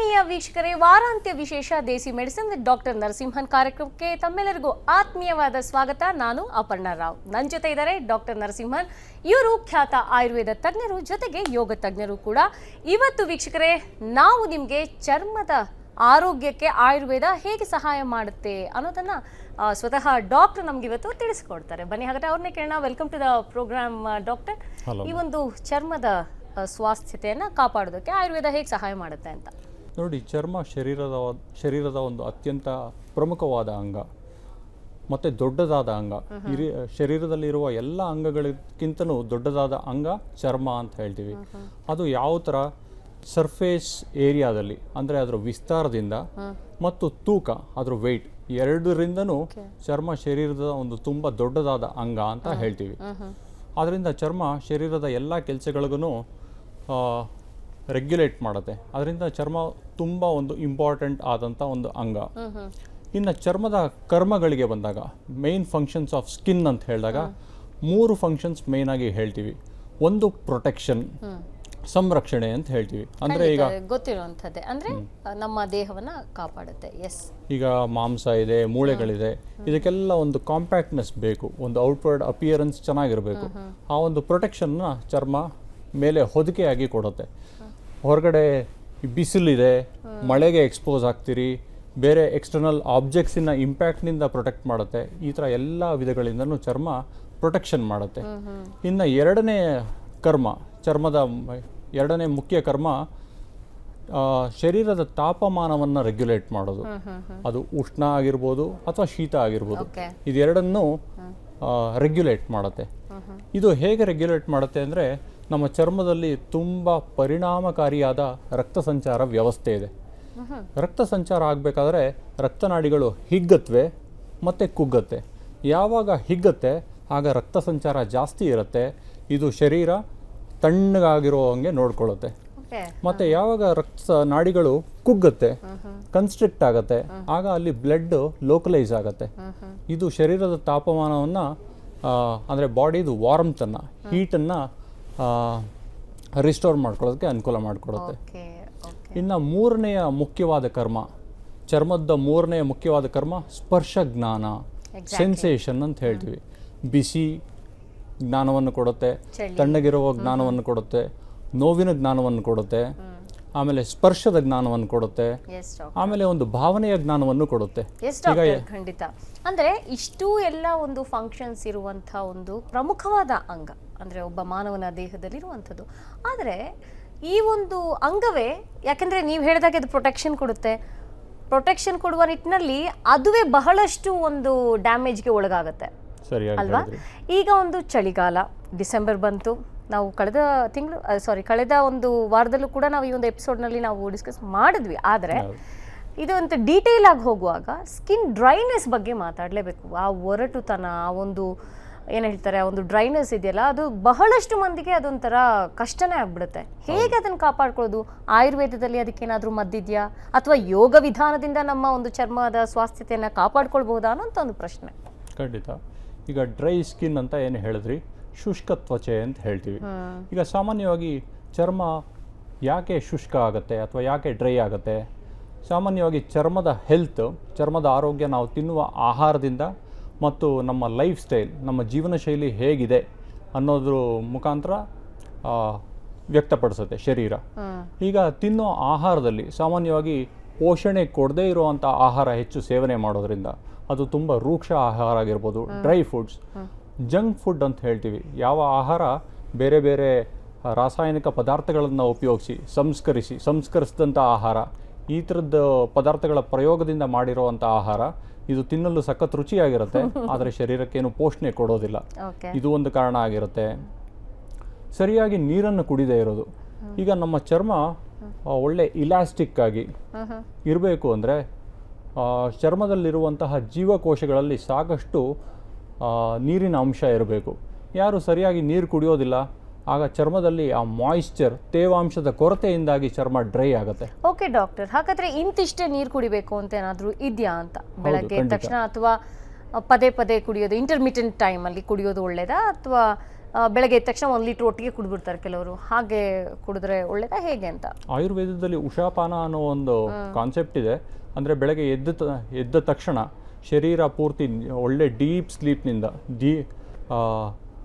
ಆತ್ಮೀಯ ವೀಕ್ಷಕರೇ ವಾರಾಂತ್ಯ ವಿಶೇಷ ದೇಸಿ ಮೆಡಿಸಿನ್ ಡಾಕ್ಟರ್ ನರಸಿಂಹನ್ ಕಾರ್ಯಕ್ರಮಕ್ಕೆ ತಮ್ಮೆಲ್ಲರಿಗೂ ಆತ್ಮೀಯವಾದ ಸ್ವಾಗತ. ನಾನು ಅಪರ್ಣಾ ರಾವ್. ನನ್ನ ಜೊತೆ ಇದ್ದಾರೆ ಡಾಕ್ಟರ್ ನರಸಿಂಹನ್. ಇವರು ಖ್ಯಾತ ಆಯುರ್ವೇದ ತಜ್ಞರು ಜೊತೆಗೆ ಯೋಗ ತಜ್ಞರು ಕೂಡ. ಇವತ್ತು ವೀಕ್ಷಕರೇ ನಾವು ನಿಮಗೆ ಚರ್ಮದ ಆರೋಗ್ಯಕ್ಕೆ ಆಯುರ್ವೇದ ಹೇಗೆ ಸಹಾಯ ಮಾಡುತ್ತೆ ಅನ್ನೋದನ್ನ ಸ್ವತಃ ಡಾಕ್ಟರ್ ನಮ್ಗೆ ಇವತ್ತು ತಿಳಿಸ್ಕೊಡ್ತಾರೆ. ಬನ್ನಿ ಹಾಗಾದ್ರೆ ಅವ್ರನ್ನೇ ಕೇಳೋಣ. Welcome to the programme doctor. ಈ ಒಂದು ಚರ್ಮದ ಸ್ವಾಸ್ಥ್ಯತೆಯನ್ನು ಸ್ವಾಸ್ಥ್ಯತೆಯನ್ನ ಕಾಪಾಡೋದಕ್ಕೆ ಆಯುರ್ವೇದ ಹೇಗೆ ಸಹಾಯ ಮಾಡುತ್ತೆ ಅಂತ. ನೋಡಿ ಚರ್ಮ ಶರೀರದ ಶರೀರದ ಒಂದು ಅತ್ಯಂತ ಪ್ರಮುಖವಾದ ಅಂಗ ಮತ್ತು ದೊಡ್ಡದಾದ ಅಂಗ. ಹಿರಿ ಶರೀರದಲ್ಲಿರುವ ಎಲ್ಲ ಅಂಗಗಳಿಗಿಂತಲೂ ದೊಡ್ಡದಾದ ಅಂಗ ಚರ್ಮ ಅಂತ ಹೇಳ್ತೀವಿ. ಅದು ಯಾವ ಥರ? ಸರ್ಫೇಸ್ ಏರಿಯಾದಲ್ಲಿ ಅಂದರೆ ಅದರ ವಿಸ್ತಾರದಿಂದ ಮತ್ತು ತೂಕ ಅದರ ವೆಯ್ಟ್ ಎರಡರಿಂದನೂ ಚರ್ಮ ಶರೀರದ ಒಂದು ತುಂಬ ದೊಡ್ಡದಾದ ಅಂಗ ಅಂತ ಹೇಳ್ತೀವಿ. ಅದರಿಂದ ಚರ್ಮ ಶರೀರದ ಎಲ್ಲ ಕೆಲಸಗಳಿಗೂ ರೆಗ್ಯುಲೇಟ್ ಮಾಡುತ್ತೆ. ಅದರಿಂದ ಚರ್ಮ ತುಂಬ ಒಂದು ಇಂಪಾರ್ಟೆಂಟ್ ಆದಂಥ ಒಂದು ಅಂಗ. ಇನ್ನು ಚರ್ಮದ ಕರ್ಮಗಳಿಗೆ ಬಂದಾಗ ಮೇನ್ ಫಂಕ್ಷನ್ಸ್ ಆಫ್ ಸ್ಕಿನ್ ಅಂತ ಹೇಳಿದಾಗ ಮೂರು ಫಂಕ್ಷನ್ಸ್ ಮೇನ್ ಆಗಿ ಹೇಳ್ತೀವಿ. ಒಂದು ಪ್ರೊಟೆಕ್ಷನ್ ಸಂರಕ್ಷಣೆ ಅಂತ ಹೇಳ್ತೀವಿ. ಅಂದ್ರೆ ಈಗ ಗೊತ್ತಿರುವಂಥದ್ದೇ. ಅಂದ್ರೆ ನಮ್ಮ ದೇಹವನ್ನ ಕಾಪಾಡುತ್ತೆ ಎಸ್ ಈಗ ಮಾಂಸ ಇದೆ ಮೂಳೆಗಳಿದೆ ಇದಕ್ಕೆಲ್ಲ ಒಂದು ಕಾಂಪ್ಯಾಕ್ಟ್ನೆಸ್ ಬೇಕು. ಒಂದು ಔಟ್ವರ್ಡ್ ಅಪಿಯರೆನ್ಸ್ ಚೆನ್ನಾಗಿರಬೇಕು. ಆ ಒಂದು ಪ್ರೊಟೆಕ್ಷನ್ನ ಚರ್ಮ ಮೇಲೆ ಹೊದಿಕೆಯಾಗಿ ಕೊಡುತ್ತೆ. ಹೊರಗಡೆ ಬಿಸಿಲಿದೆ ಮಳೆಗೆ ಎಕ್ಸ್ಪೋಸ್ ಆಗ್ತೀರಿ ಬೇರೆ ಎಕ್ಸ್ಟರ್ನಲ್ ಆಬ್ಜೆಕ್ಟ್ಸಿನ ಇಂಪ್ಯಾಕ್ಟ್ನಿಂದ ಪ್ರೊಟೆಕ್ಟ್ ಮಾಡುತ್ತೆ. ಈ ಥರ ಎಲ್ಲ ವಿಧಗಳಿಂದನೂ ಚರ್ಮ ಪ್ರೊಟೆಕ್ಷನ್ ಮಾಡುತ್ತೆ. ಇನ್ನು ಎರಡನೇ ಕರ್ಮ ಚರ್ಮದ ಎರಡನೇ ಮುಖ್ಯ ಕರ್ಮ ಶರೀರದ ತಾಪಮಾನವನ್ನು ರೆಗ್ಯುಲೇಟ್ ಮಾಡೋದು. ಅದು ಉಷ್ಣ ಆಗಿರ್ಬೋದು ಅಥವಾ ಶೀತ ಆಗಿರ್ಬೋದು. ಇದೆರಡನ್ನೂ ರೆಗ್ಯುಲೇಟ್ ಮಾಡುತ್ತೆ. ಇದು ಹೇಗೆ ರೆಗ್ಯುಲೇಟ್ ಮಾಡುತ್ತೆ ಅಂದರೆ ನಮ್ಮ ಚರ್ಮದಲ್ಲಿ ತುಂಬ ಪರಿಣಾಮಕಾರಿಯಾದ ರಕ್ತ ಸಂಚಾರ ವ್ಯವಸ್ಥೆ ಇದೆ. ರಕ್ತ ಸಂಚಾರ ಆಗಬೇಕಾದ್ರೆ ರಕ್ತನಾಡಿಗಳು ಹಿಗ್ಗತ್ವೆ ಮತ್ತು ಕುಗ್ಗತ್ತೆ. ಯಾವಾಗ ಹಿಗ್ಗತ್ತೆ ಆಗ ರಕ್ತ ಸಂಚಾರ ಜಾಸ್ತಿ ಇರುತ್ತೆ. ಇದು ಶರೀರ ತಣ್ಣಗಾಗಿರೋ ಹಂಗೆ ನೋಡ್ಕೊಳ್ಳುತ್ತೆ. ಮತ್ತೆ ಯಾವಾಗ ರಕ್ತ ನಾಡಿಗಳು ಕುಗ್ಗುತ್ತೆ ಕನ್ಸ್ಟ್ರಿಕ್ಟ್ ಆಗುತ್ತೆ ಆಗ ಅಲ್ಲಿ ಬ್ಲಡ್ ಲೋಕಲೈಸ್ ಆಗತ್ತೆ. ಇದು ಶರೀರದ ತಾಪಮಾನವನ್ನು ಅಂದರೆ ಬಾಡಿದು ವಾರ್ಮ್ತನ್ನು ಹೀಟನ್ನು ರಿಸ್ಟೋರ್ ಮಾಡ್ಕೊಳ್ಳೋದಕ್ಕೆ ಅನುಕೂಲ ಮಾಡಿಕೊಡುತ್ತೆ. ಇನ್ನು ಮೂರನೆಯ ಮುಖ್ಯವಾದ ಕರ್ಮ ಚರ್ಮದ ಮೂರನೆಯ ಮುಖ್ಯವಾದ ಕರ್ಮ ಸ್ಪರ್ಶ ಜ್ಞಾನ ಸೆನ್ಸೇಷನ್ ಅಂತ ಹೇಳ್ತೀವಿ. ಬಿಸಿ ಜ್ಞಾನವನ್ನು ಕೊಡುತ್ತೆ ತಣ್ಣಗಿರುವ ಜ್ಞಾನವನ್ನು ಕೊಡುತ್ತೆ ನೋವಿನ ಜ್ಞಾನವನ್ನು ಕೊಡುತ್ತೆ ಆಮೇಲೆ ಸ್ಪರ್ಶದ ಜ್ಞಾನವನ್ನು ಕೊಡುತ್ತೆ ಆಮೇಲೆ ಒಂದು ಭಾವನೆಯ ಜ್ಞಾನವನ್ನು ಕೊಡುತ್ತೆ. ಖಂಡಿತ. ಅಂದ್ರೆ ಇಷ್ಟು ಎಲ್ಲ ಒಂದು ಫಂಕ್ಷನ್ಸ್ ಇರುವಂಥ ಒಂದು ಪ್ರಮುಖವಾದ ಅಂಗ. ಅಂದ್ರೆ ಒಬ್ಬ ಮಾನವನ ದೇಹದಲ್ಲಿರುವಂಥದ್ದು. ಆದರೆ ಈ ಒಂದು ಅಂಗವೇ ಯಾಕೆಂದರೆ ನೀವು ಹೇಳಿದಾಗೆ ಅದು ಪ್ರೊಟೆಕ್ಷನ್ ಕೊಡುತ್ತೆ. ಪ್ರೊಟೆಕ್ಷನ್ ಕೊಡುವ ನಿಟ್ಟಿನಲ್ಲಿ ಅದುವೇ ಬಹಳಷ್ಟು ಒಂದು ಡ್ಯಾಮೇಜ್ಗೆ ಒಳಗಾಗುತ್ತೆ. ಅಲ್ವಾ? ಈಗ ಒಂದು ಚಳಿಗಾಲ. ಡಿಸೆಂಬರ್ ಬಂತು. ನಾವು ಕಳೆದ ತಿಂಗಳು ಸಾರಿ ಕಳೆದ ಒಂದು ವಾರದಲ್ಲೂ ಕೂಡ ನಾವು ಈ ಒಂದು ಎಪಿಸೋಡ್ನಲ್ಲಿ ನಾವು ಡಿಸ್ಕಸ್ ಮಾಡಿದ್ವಿ. ಆದರೆ. ಇದು ಅಂತ ಡೀಟೇಲ್ ಆಗಿ ಹೋಗುವಾಗ ಸ್ಕಿನ್ ಡ್ರೈನೆಸ್ ಬಗ್ಗೆ ಮಾತಾಡಲೇಬೇಕು. ಆ ಒರಟುತನ ಆ ಒಂದು ಏನು ಹೇಳ್ತಾರೆ ಒಂದು ಡ್ರೈನೆಸ್ ಇದೆಯಲ್ಲ ಅದು ಬಹಳಷ್ಟು ಮಂದಿಗೆ ಅದೊಂಥರ ಕಷ್ಟನೇ ಆಗ್ಬಿಡುತ್ತೆ. ಹೇಗೆ ಅದನ್ನು ಕಾಪಾಡ್ಕೊಳ್ಳೋದು? ಆಯುರ್ವೇದದಲ್ಲಿ ಅದಕ್ಕೇನಾದರೂ ಮದ್ದಿದೆಯಾ? ಅಥವಾ ಯೋಗ ವಿಧಾನದಿಂದ ನಮ್ಮ ಒಂದು ಚರ್ಮದ ಸ್ವಾಸ್ಥ್ಯತೆಯನ್ನು ಕಾಪಾಡ್ಕೊಳ್ಬಹುದಾ ಅನ್ನೋಂಥ ಒಂದು ಪ್ರಶ್ನೆ. ಖಂಡಿತ. ಈಗ ಡ್ರೈ ಸ್ಕಿನ್ ಅಂತ ಏನು ಹೇಳಿದ್ರಿ? ಶುಷ್ಕ ತ್ವಚೆ ಅಂತ ಹೇಳ್ತೀವಿ. ಈಗ ಸಾಮಾನ್ಯವಾಗಿ ಚರ್ಮ ಯಾಕೆ ಶುಷ್ಕ ಆಗುತ್ತೆ ಅಥವಾ ಯಾಕೆ ಡ್ರೈ ಆಗುತ್ತೆ? ಸಾಮಾನ್ಯವಾಗಿ ಚರ್ಮದ ಹೆಲ್ತ್ ಚರ್ಮದ ಆರೋಗ್ಯ ನಾವು ತಿನ್ನುವ ಆಹಾರದಿಂದ ಮತ್ತು ನಮ್ಮ ಲೈಫ್ ಸ್ಟೈಲ್ ನಮ್ಮ ಜೀವನ ಶೈಲಿ ಹೇಗಿದೆ ಅನ್ನೋದ್ರ ಮುಖಾಂತರ ವ್ಯಕ್ತಪಡಿಸುತ್ತೆ ಶರೀರ. ಈಗ ತಿನ್ನೋ ಆಹಾರದಲ್ಲಿ ಸಾಮಾನ್ಯವಾಗಿ ಪೋಷಣೆ ಕೊಡದೇ ಇರುವಂಥ ಆಹಾರ ಹೆಚ್ಚು ಸೇವನೆ ಮಾಡೋದ್ರಿಂದ ಅದು ತುಂಬ ರೂಕ್ಷ ಆಹಾರ ಆಗಿರ್ಬೋದು ಡ್ರೈ ಫುಡ್ಸ್ ಜಂಕ್ ಫುಡ್ ಅಂತ ಹೇಳ್ತೀವಿ. ಯಾವ ಆಹಾರ ಬೇರೆ ಬೇರೆ ರಾಸಾಯನಿಕ ಪದಾರ್ಥಗಳನ್ನು ಉಪಯೋಗಿಸಿ ಸಂಸ್ಕರಿಸಿ ಸಂಸ್ಕರಿಸಿದಂಥ ಆಹಾರ ಈ ಥರದ ಪದಾರ್ಥಗಳ ಪ್ರಯೋಗದಿಂದ ಮಾಡಿರುವಂಥ ಆಹಾರ ಇದು ತಿನ್ನಲು ಸಖತ್ ರುಚಿಯಾಗಿರುತ್ತೆ ಆದರೆ ಶರೀರಕ್ಕೇನು ಪೋಷಣೆ ಕೊಡೋದಿಲ್ಲ. ಇದು ಒಂದು ಕಾರಣ ಆಗಿರುತ್ತೆ. ಸರಿಯಾಗಿ ನೀರನ್ನು ಕುಡಿದೇ ಇರೋದು. ಈಗ ನಮ್ಮ ಚರ್ಮ ಒಳ್ಳೆ ಇಲಾಸ್ಟಿಕ್ ಆಗಿ ಇರಬೇಕು ಅಂದರೆ ಚರ್ಮದಲ್ಲಿರುವಂತಹ ಜೀವಕೋಶಗಳಲ್ಲಿ ಸಾಕಷ್ಟು ನೀರಿನ ಅಂಶ ಇರಬೇಕು. ಯಾರು ಸರಿಯಾಗಿ ನೀರು ಕುಡಿಯೋದಿಲ್ಲ ಆಗ ಚರ್ಮದಲ್ಲಿ ಆ ಮಾಯಿಶ್ಚರ್ ತೇವಾಂಶದ ಕೊರತೆಯಿಂದಾಗಿ ಚರ್ಮ ಡ್ರೈ ಆಗುತ್ತೆ. ಓಕೆ ಡಾಕ್ಟರ್ ಹಾಗಾದ್ರೆ ಇಂತಿಷ್ಟೇ ನೀರು ಕುಡಿಬೇಕು ಅಂತ ಏನಾದರೂ ಇದೆಯಾ ಅಂತ ಬೆಳಗ್ಗೆ ತಕ್ಷಣ ಅಥವಾ ಪದೇ ಪದೇ ಕುಡಿಯೋದು ಇಂಟರ್ಮಿಟೆಂಟ್ ಟೈಮಲ್ಲಿ ಕುಡಿಯೋದು ಒಳ್ಳೇದಾ? ಅಥವಾ ಬೆಳಗ್ಗೆ ಎದ್ದ ತಕ್ಷಣ ಒಂದು ಲೀಟ್ರ್ ಒಟ್ಟಿಗೆ ಕುಡಿದ್ಬಿಡ್ತಾರೆ ಕೆಲವರು. ಹಾಗೆ ಕುಡಿದ್ರೆ ಒಳ್ಳೇದಾ? ಹೇಗೆ ಅಂತ? ಆಯುರ್ವೇದದಲ್ಲಿ ಉಷಾಪಾನ ಅನ್ನೋ ಒಂದು ಕಾನ್ಸೆಪ್ಟ್ ಇದೆ. ಅಂದರೆ ಬೆಳಗ್ಗೆ ಎದ್ದ ಎದ್ದ ತಕ್ಷಣ ಶರೀರ ಪೂರ್ತಿ ಒಳ್ಳೆ ಡೀಪ್ ಸ್ಲೀಪ್ನಿಂದ ಡೀ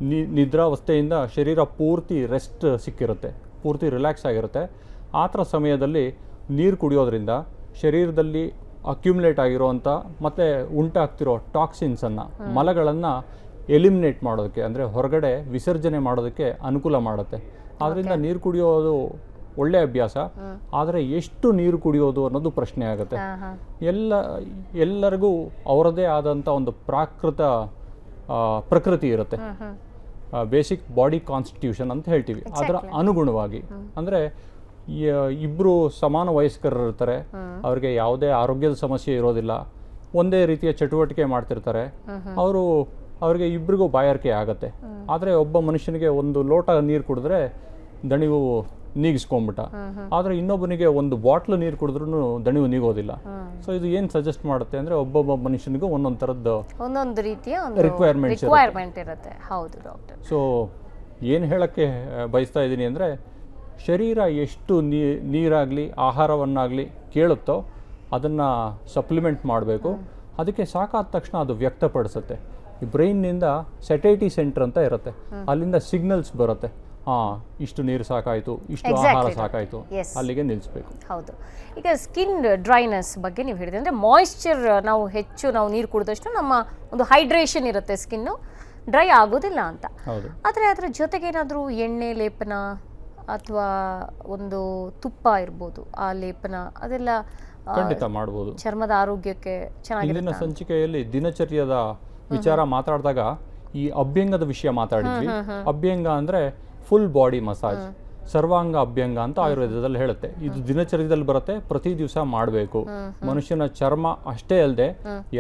ನಿ- ನಿದ್ರಾವಸ್ಥೆಯಿಂದ ಶರೀರ ಪೂರ್ತಿ ರೆಸ್ಟ್ ಸಿಕ್ಕಿರುತ್ತೆ ಪೂರ್ತಿ ರಿಲ್ಯಾಕ್ಸ್ ಆಗಿರುತ್ತೆ. ಆ ಥರ ಸಮಯದಲ್ಲಿ ನೀರು ಕುಡಿಯೋದ್ರಿಂದ ಶರೀರದಲ್ಲಿ ಅಕ್ಯುಮುಲೇಟ್ ಆಗಿರೋವಂಥ ಮತ್ತು ಉಂಟಾಗ್ತಿರೋ ಟಾಕ್ಸಿನ್ಸನ್ನು ಮಲಗಳನ್ನು ಎಲಿಮಿನೇಟ್ ಮಾಡೋದಕ್ಕೆ ಅಂದರೆ ಹೊರಗಡೆ ವಿಸರ್ಜನೆ ಮಾಡೋದಕ್ಕೆ ಅನುಕೂಲ ಮಾಡುತ್ತೆ. ಆದ್ದರಿಂದ ನೀರು ಕುಡಿಯೋದು ಒಳ್ಳೆಯ ಅಭ್ಯಾಸ. ಆದರೆ ಎಷ್ಟು ನೀರು ಕುಡಿಯೋದು ಅನ್ನೋದು ಪ್ರಶ್ನೆ ಆಗುತ್ತೆ. ಎಲ್ಲ ಎಲ್ಲರಿಗೂ ಅವರದೇ ಆದಂಥ ಒಂದು ಪ್ರಾಕೃತ ಪ್ರಕೃತಿ ಇರುತ್ತೆ. ಬೇಸಿಕ್ ಬಾಡಿ ಕಾನ್ಸ್ಟಿಟ್ಯೂಷನ್ ಅಂತ ಹೇಳ್ತೀವಿ. ಅದರ ಅನುಗುಣವಾಗಿ. ಅಂದರೆ ಇಬ್ಬರು ಸಮಾನ ವಯಸ್ಕರು ಇರ್ತಾರೆ. ಅವ್ರಿಗೆ ಯಾವುದೇ ಆರೋಗ್ಯದ ಸಮಸ್ಯೆ ಇರೋದಿಲ್ಲ. ಒಂದೇ ರೀತಿಯ ಚಟುವಟಿಕೆ ಮಾಡ್ತಿರ್ತಾರೆ. ಅವರು ಅವರಿಗೆ ಇಬ್ಬರಿಗೂ ಬಾಯಾರಿಕೆ ಆಗತ್ತೆ. ಆದರೆ ಒಬ್ಬ ಮನುಷ್ಯನಿಗೆ ಒಂದು ಲೋಟ ನೀರು ಕುಡಿದ್ರೆ ದಣಿವು ನೀಗಿಸ್ಕೊಂಬಿಟ್ಟ ಆದರೆ ಇನ್ನೊಬ್ಬನಿಗೆ ಒಂದು ಬಾಟ್ಲು ನೀರು ಕುಡಿದ್ರೂ ದಣಿವು ನೀಗೋದಿಲ್ಲ. ಸೊ ಇದು ಏನು ಸಜೆಸ್ಟ್ ಮಾಡುತ್ತೆ ಅಂದರೆ ಒಬ್ಬೊಬ್ಬ ಮನುಷ್ಯನಿಗೂ ಒಂದೊಂದು ಥರದ್ದು ಒಂದೊಂದು ರೀತಿಯ ರಿಕ್ವೈರ್ಮೆಂಟ್. ರಿಕ್ವೈರ್ಮೆಂಟ್ ಇರುತ್ತೆ. ಹೌದು ಡಾಕ್ಟರ್ ಸೊ ಏನು ಹೇಳೋಕ್ಕೆ ಬಯಸ್ತಾ ಇದ್ದೀನಿ ಅಂದರೆ ಶರೀರ ಎಷ್ಟು ನೀ ನೀರಾಗಲಿ ಆಹಾರವನ್ನಾಗಲಿ ಕೇಳುತ್ತೋ ಅದನ್ನು ಸಪ್ಲಿಮೆಂಟ್ ಮಾಡಬೇಕು. ಅದಕ್ಕೆ ಸಾಕಾದ ತಕ್ಷಣ ಅದು ವ್ಯಕ್ತಪಡಿಸುತ್ತೆ. ಈ ಬ್ರೈನ್ನಿಂದ ಸೆಟೈಟಿ ಸೆಂಟರ್ ಅಂತ ಇರುತ್ತೆ. ಅಲ್ಲಿಂದ ಸಿಗ್ನಲ್ಸ್ ಬರುತ್ತೆ. ಹಾಂ ಇಷ್ಟು ನೀರು ಸಾಕಾಯಿತು ಇಷ್ಟು ಆಹಾರ ಸಾಕಾಯ್ತು ಅಲ್ಲಿಗೆ ನಿಲ್ಲಿಸಬೇಕು ಹೌದು. ಈಗ ಸ್ಕಿನ್ ಡ್ರೈನೆಸ್ ಬಗ್ಗೆ ನೀವು ಹೇಳಿದ್ರೆ. ಅಂದರೆ ಮಾಯಿಶ್ಚರ್ ನಾವು ಹೆಚ್ಚು ನಾವು ನೀರು ಕುಡಿದಷ್ಟು ನಮ್ಮ ಒಂದು ಹೈಡ್ರೇಷನ್ ಇರುತ್ತೆ ಸ್ಕಿನ್ನು ಡ್ರೈ ಆಗೋದಿಲ್ಲ ಅಂತ. ಹೌದು. ಆದರೆ ಅದರ ಜೊತೆಗೆ ಏನಾದರೂ ಎಣ್ಣೆ ಲೇಪನ ಅಥವಾ ಒಂದು ತುಪ್ಪ ಇರ್ಬೋದು ಆ ಲೇಪನ ಅದೆಲ್ಲ ಖಂಡಿತ ಮಾಡ್ಬೋದು. ಚರ್ಮದ ಆರೋಗ್ಯಕ್ಕೆ ಚೆನ್ನಾಗಿ ಸಂಚಿಕೆಯಲ್ಲಿ ದಿನಚರ್ಯದ ವಿಚಾರ ಮಾತಾಡಿದಾಗ ಈ ಅಭ್ಯಂಗದ ವಿಷಯ ಮಾತಾಡಿದ್ವಿ. ಅಭ್ಯಂಗ ಅಂದ್ರೆ ಫುಲ್ ಬಾಡಿ ಮಸಾಜ್ ಸರ್ವಾಂಗ ಅಭ್ಯಂಗ ಅಂತ ಆಯುರ್ವೇದದಲ್ಲಿ ಹೇಳುತ್ತೆ. ಇದು ದಿನಚರ್ಯದಲ್ಲಿ ಬರುತ್ತೆ ಪ್ರತಿ ದಿವಸ ಮಾಡಬೇಕು. ಮನುಷ್ಯನ ಚರ್ಮ ಅಷ್ಟೇ ಅಲ್ಲದೆ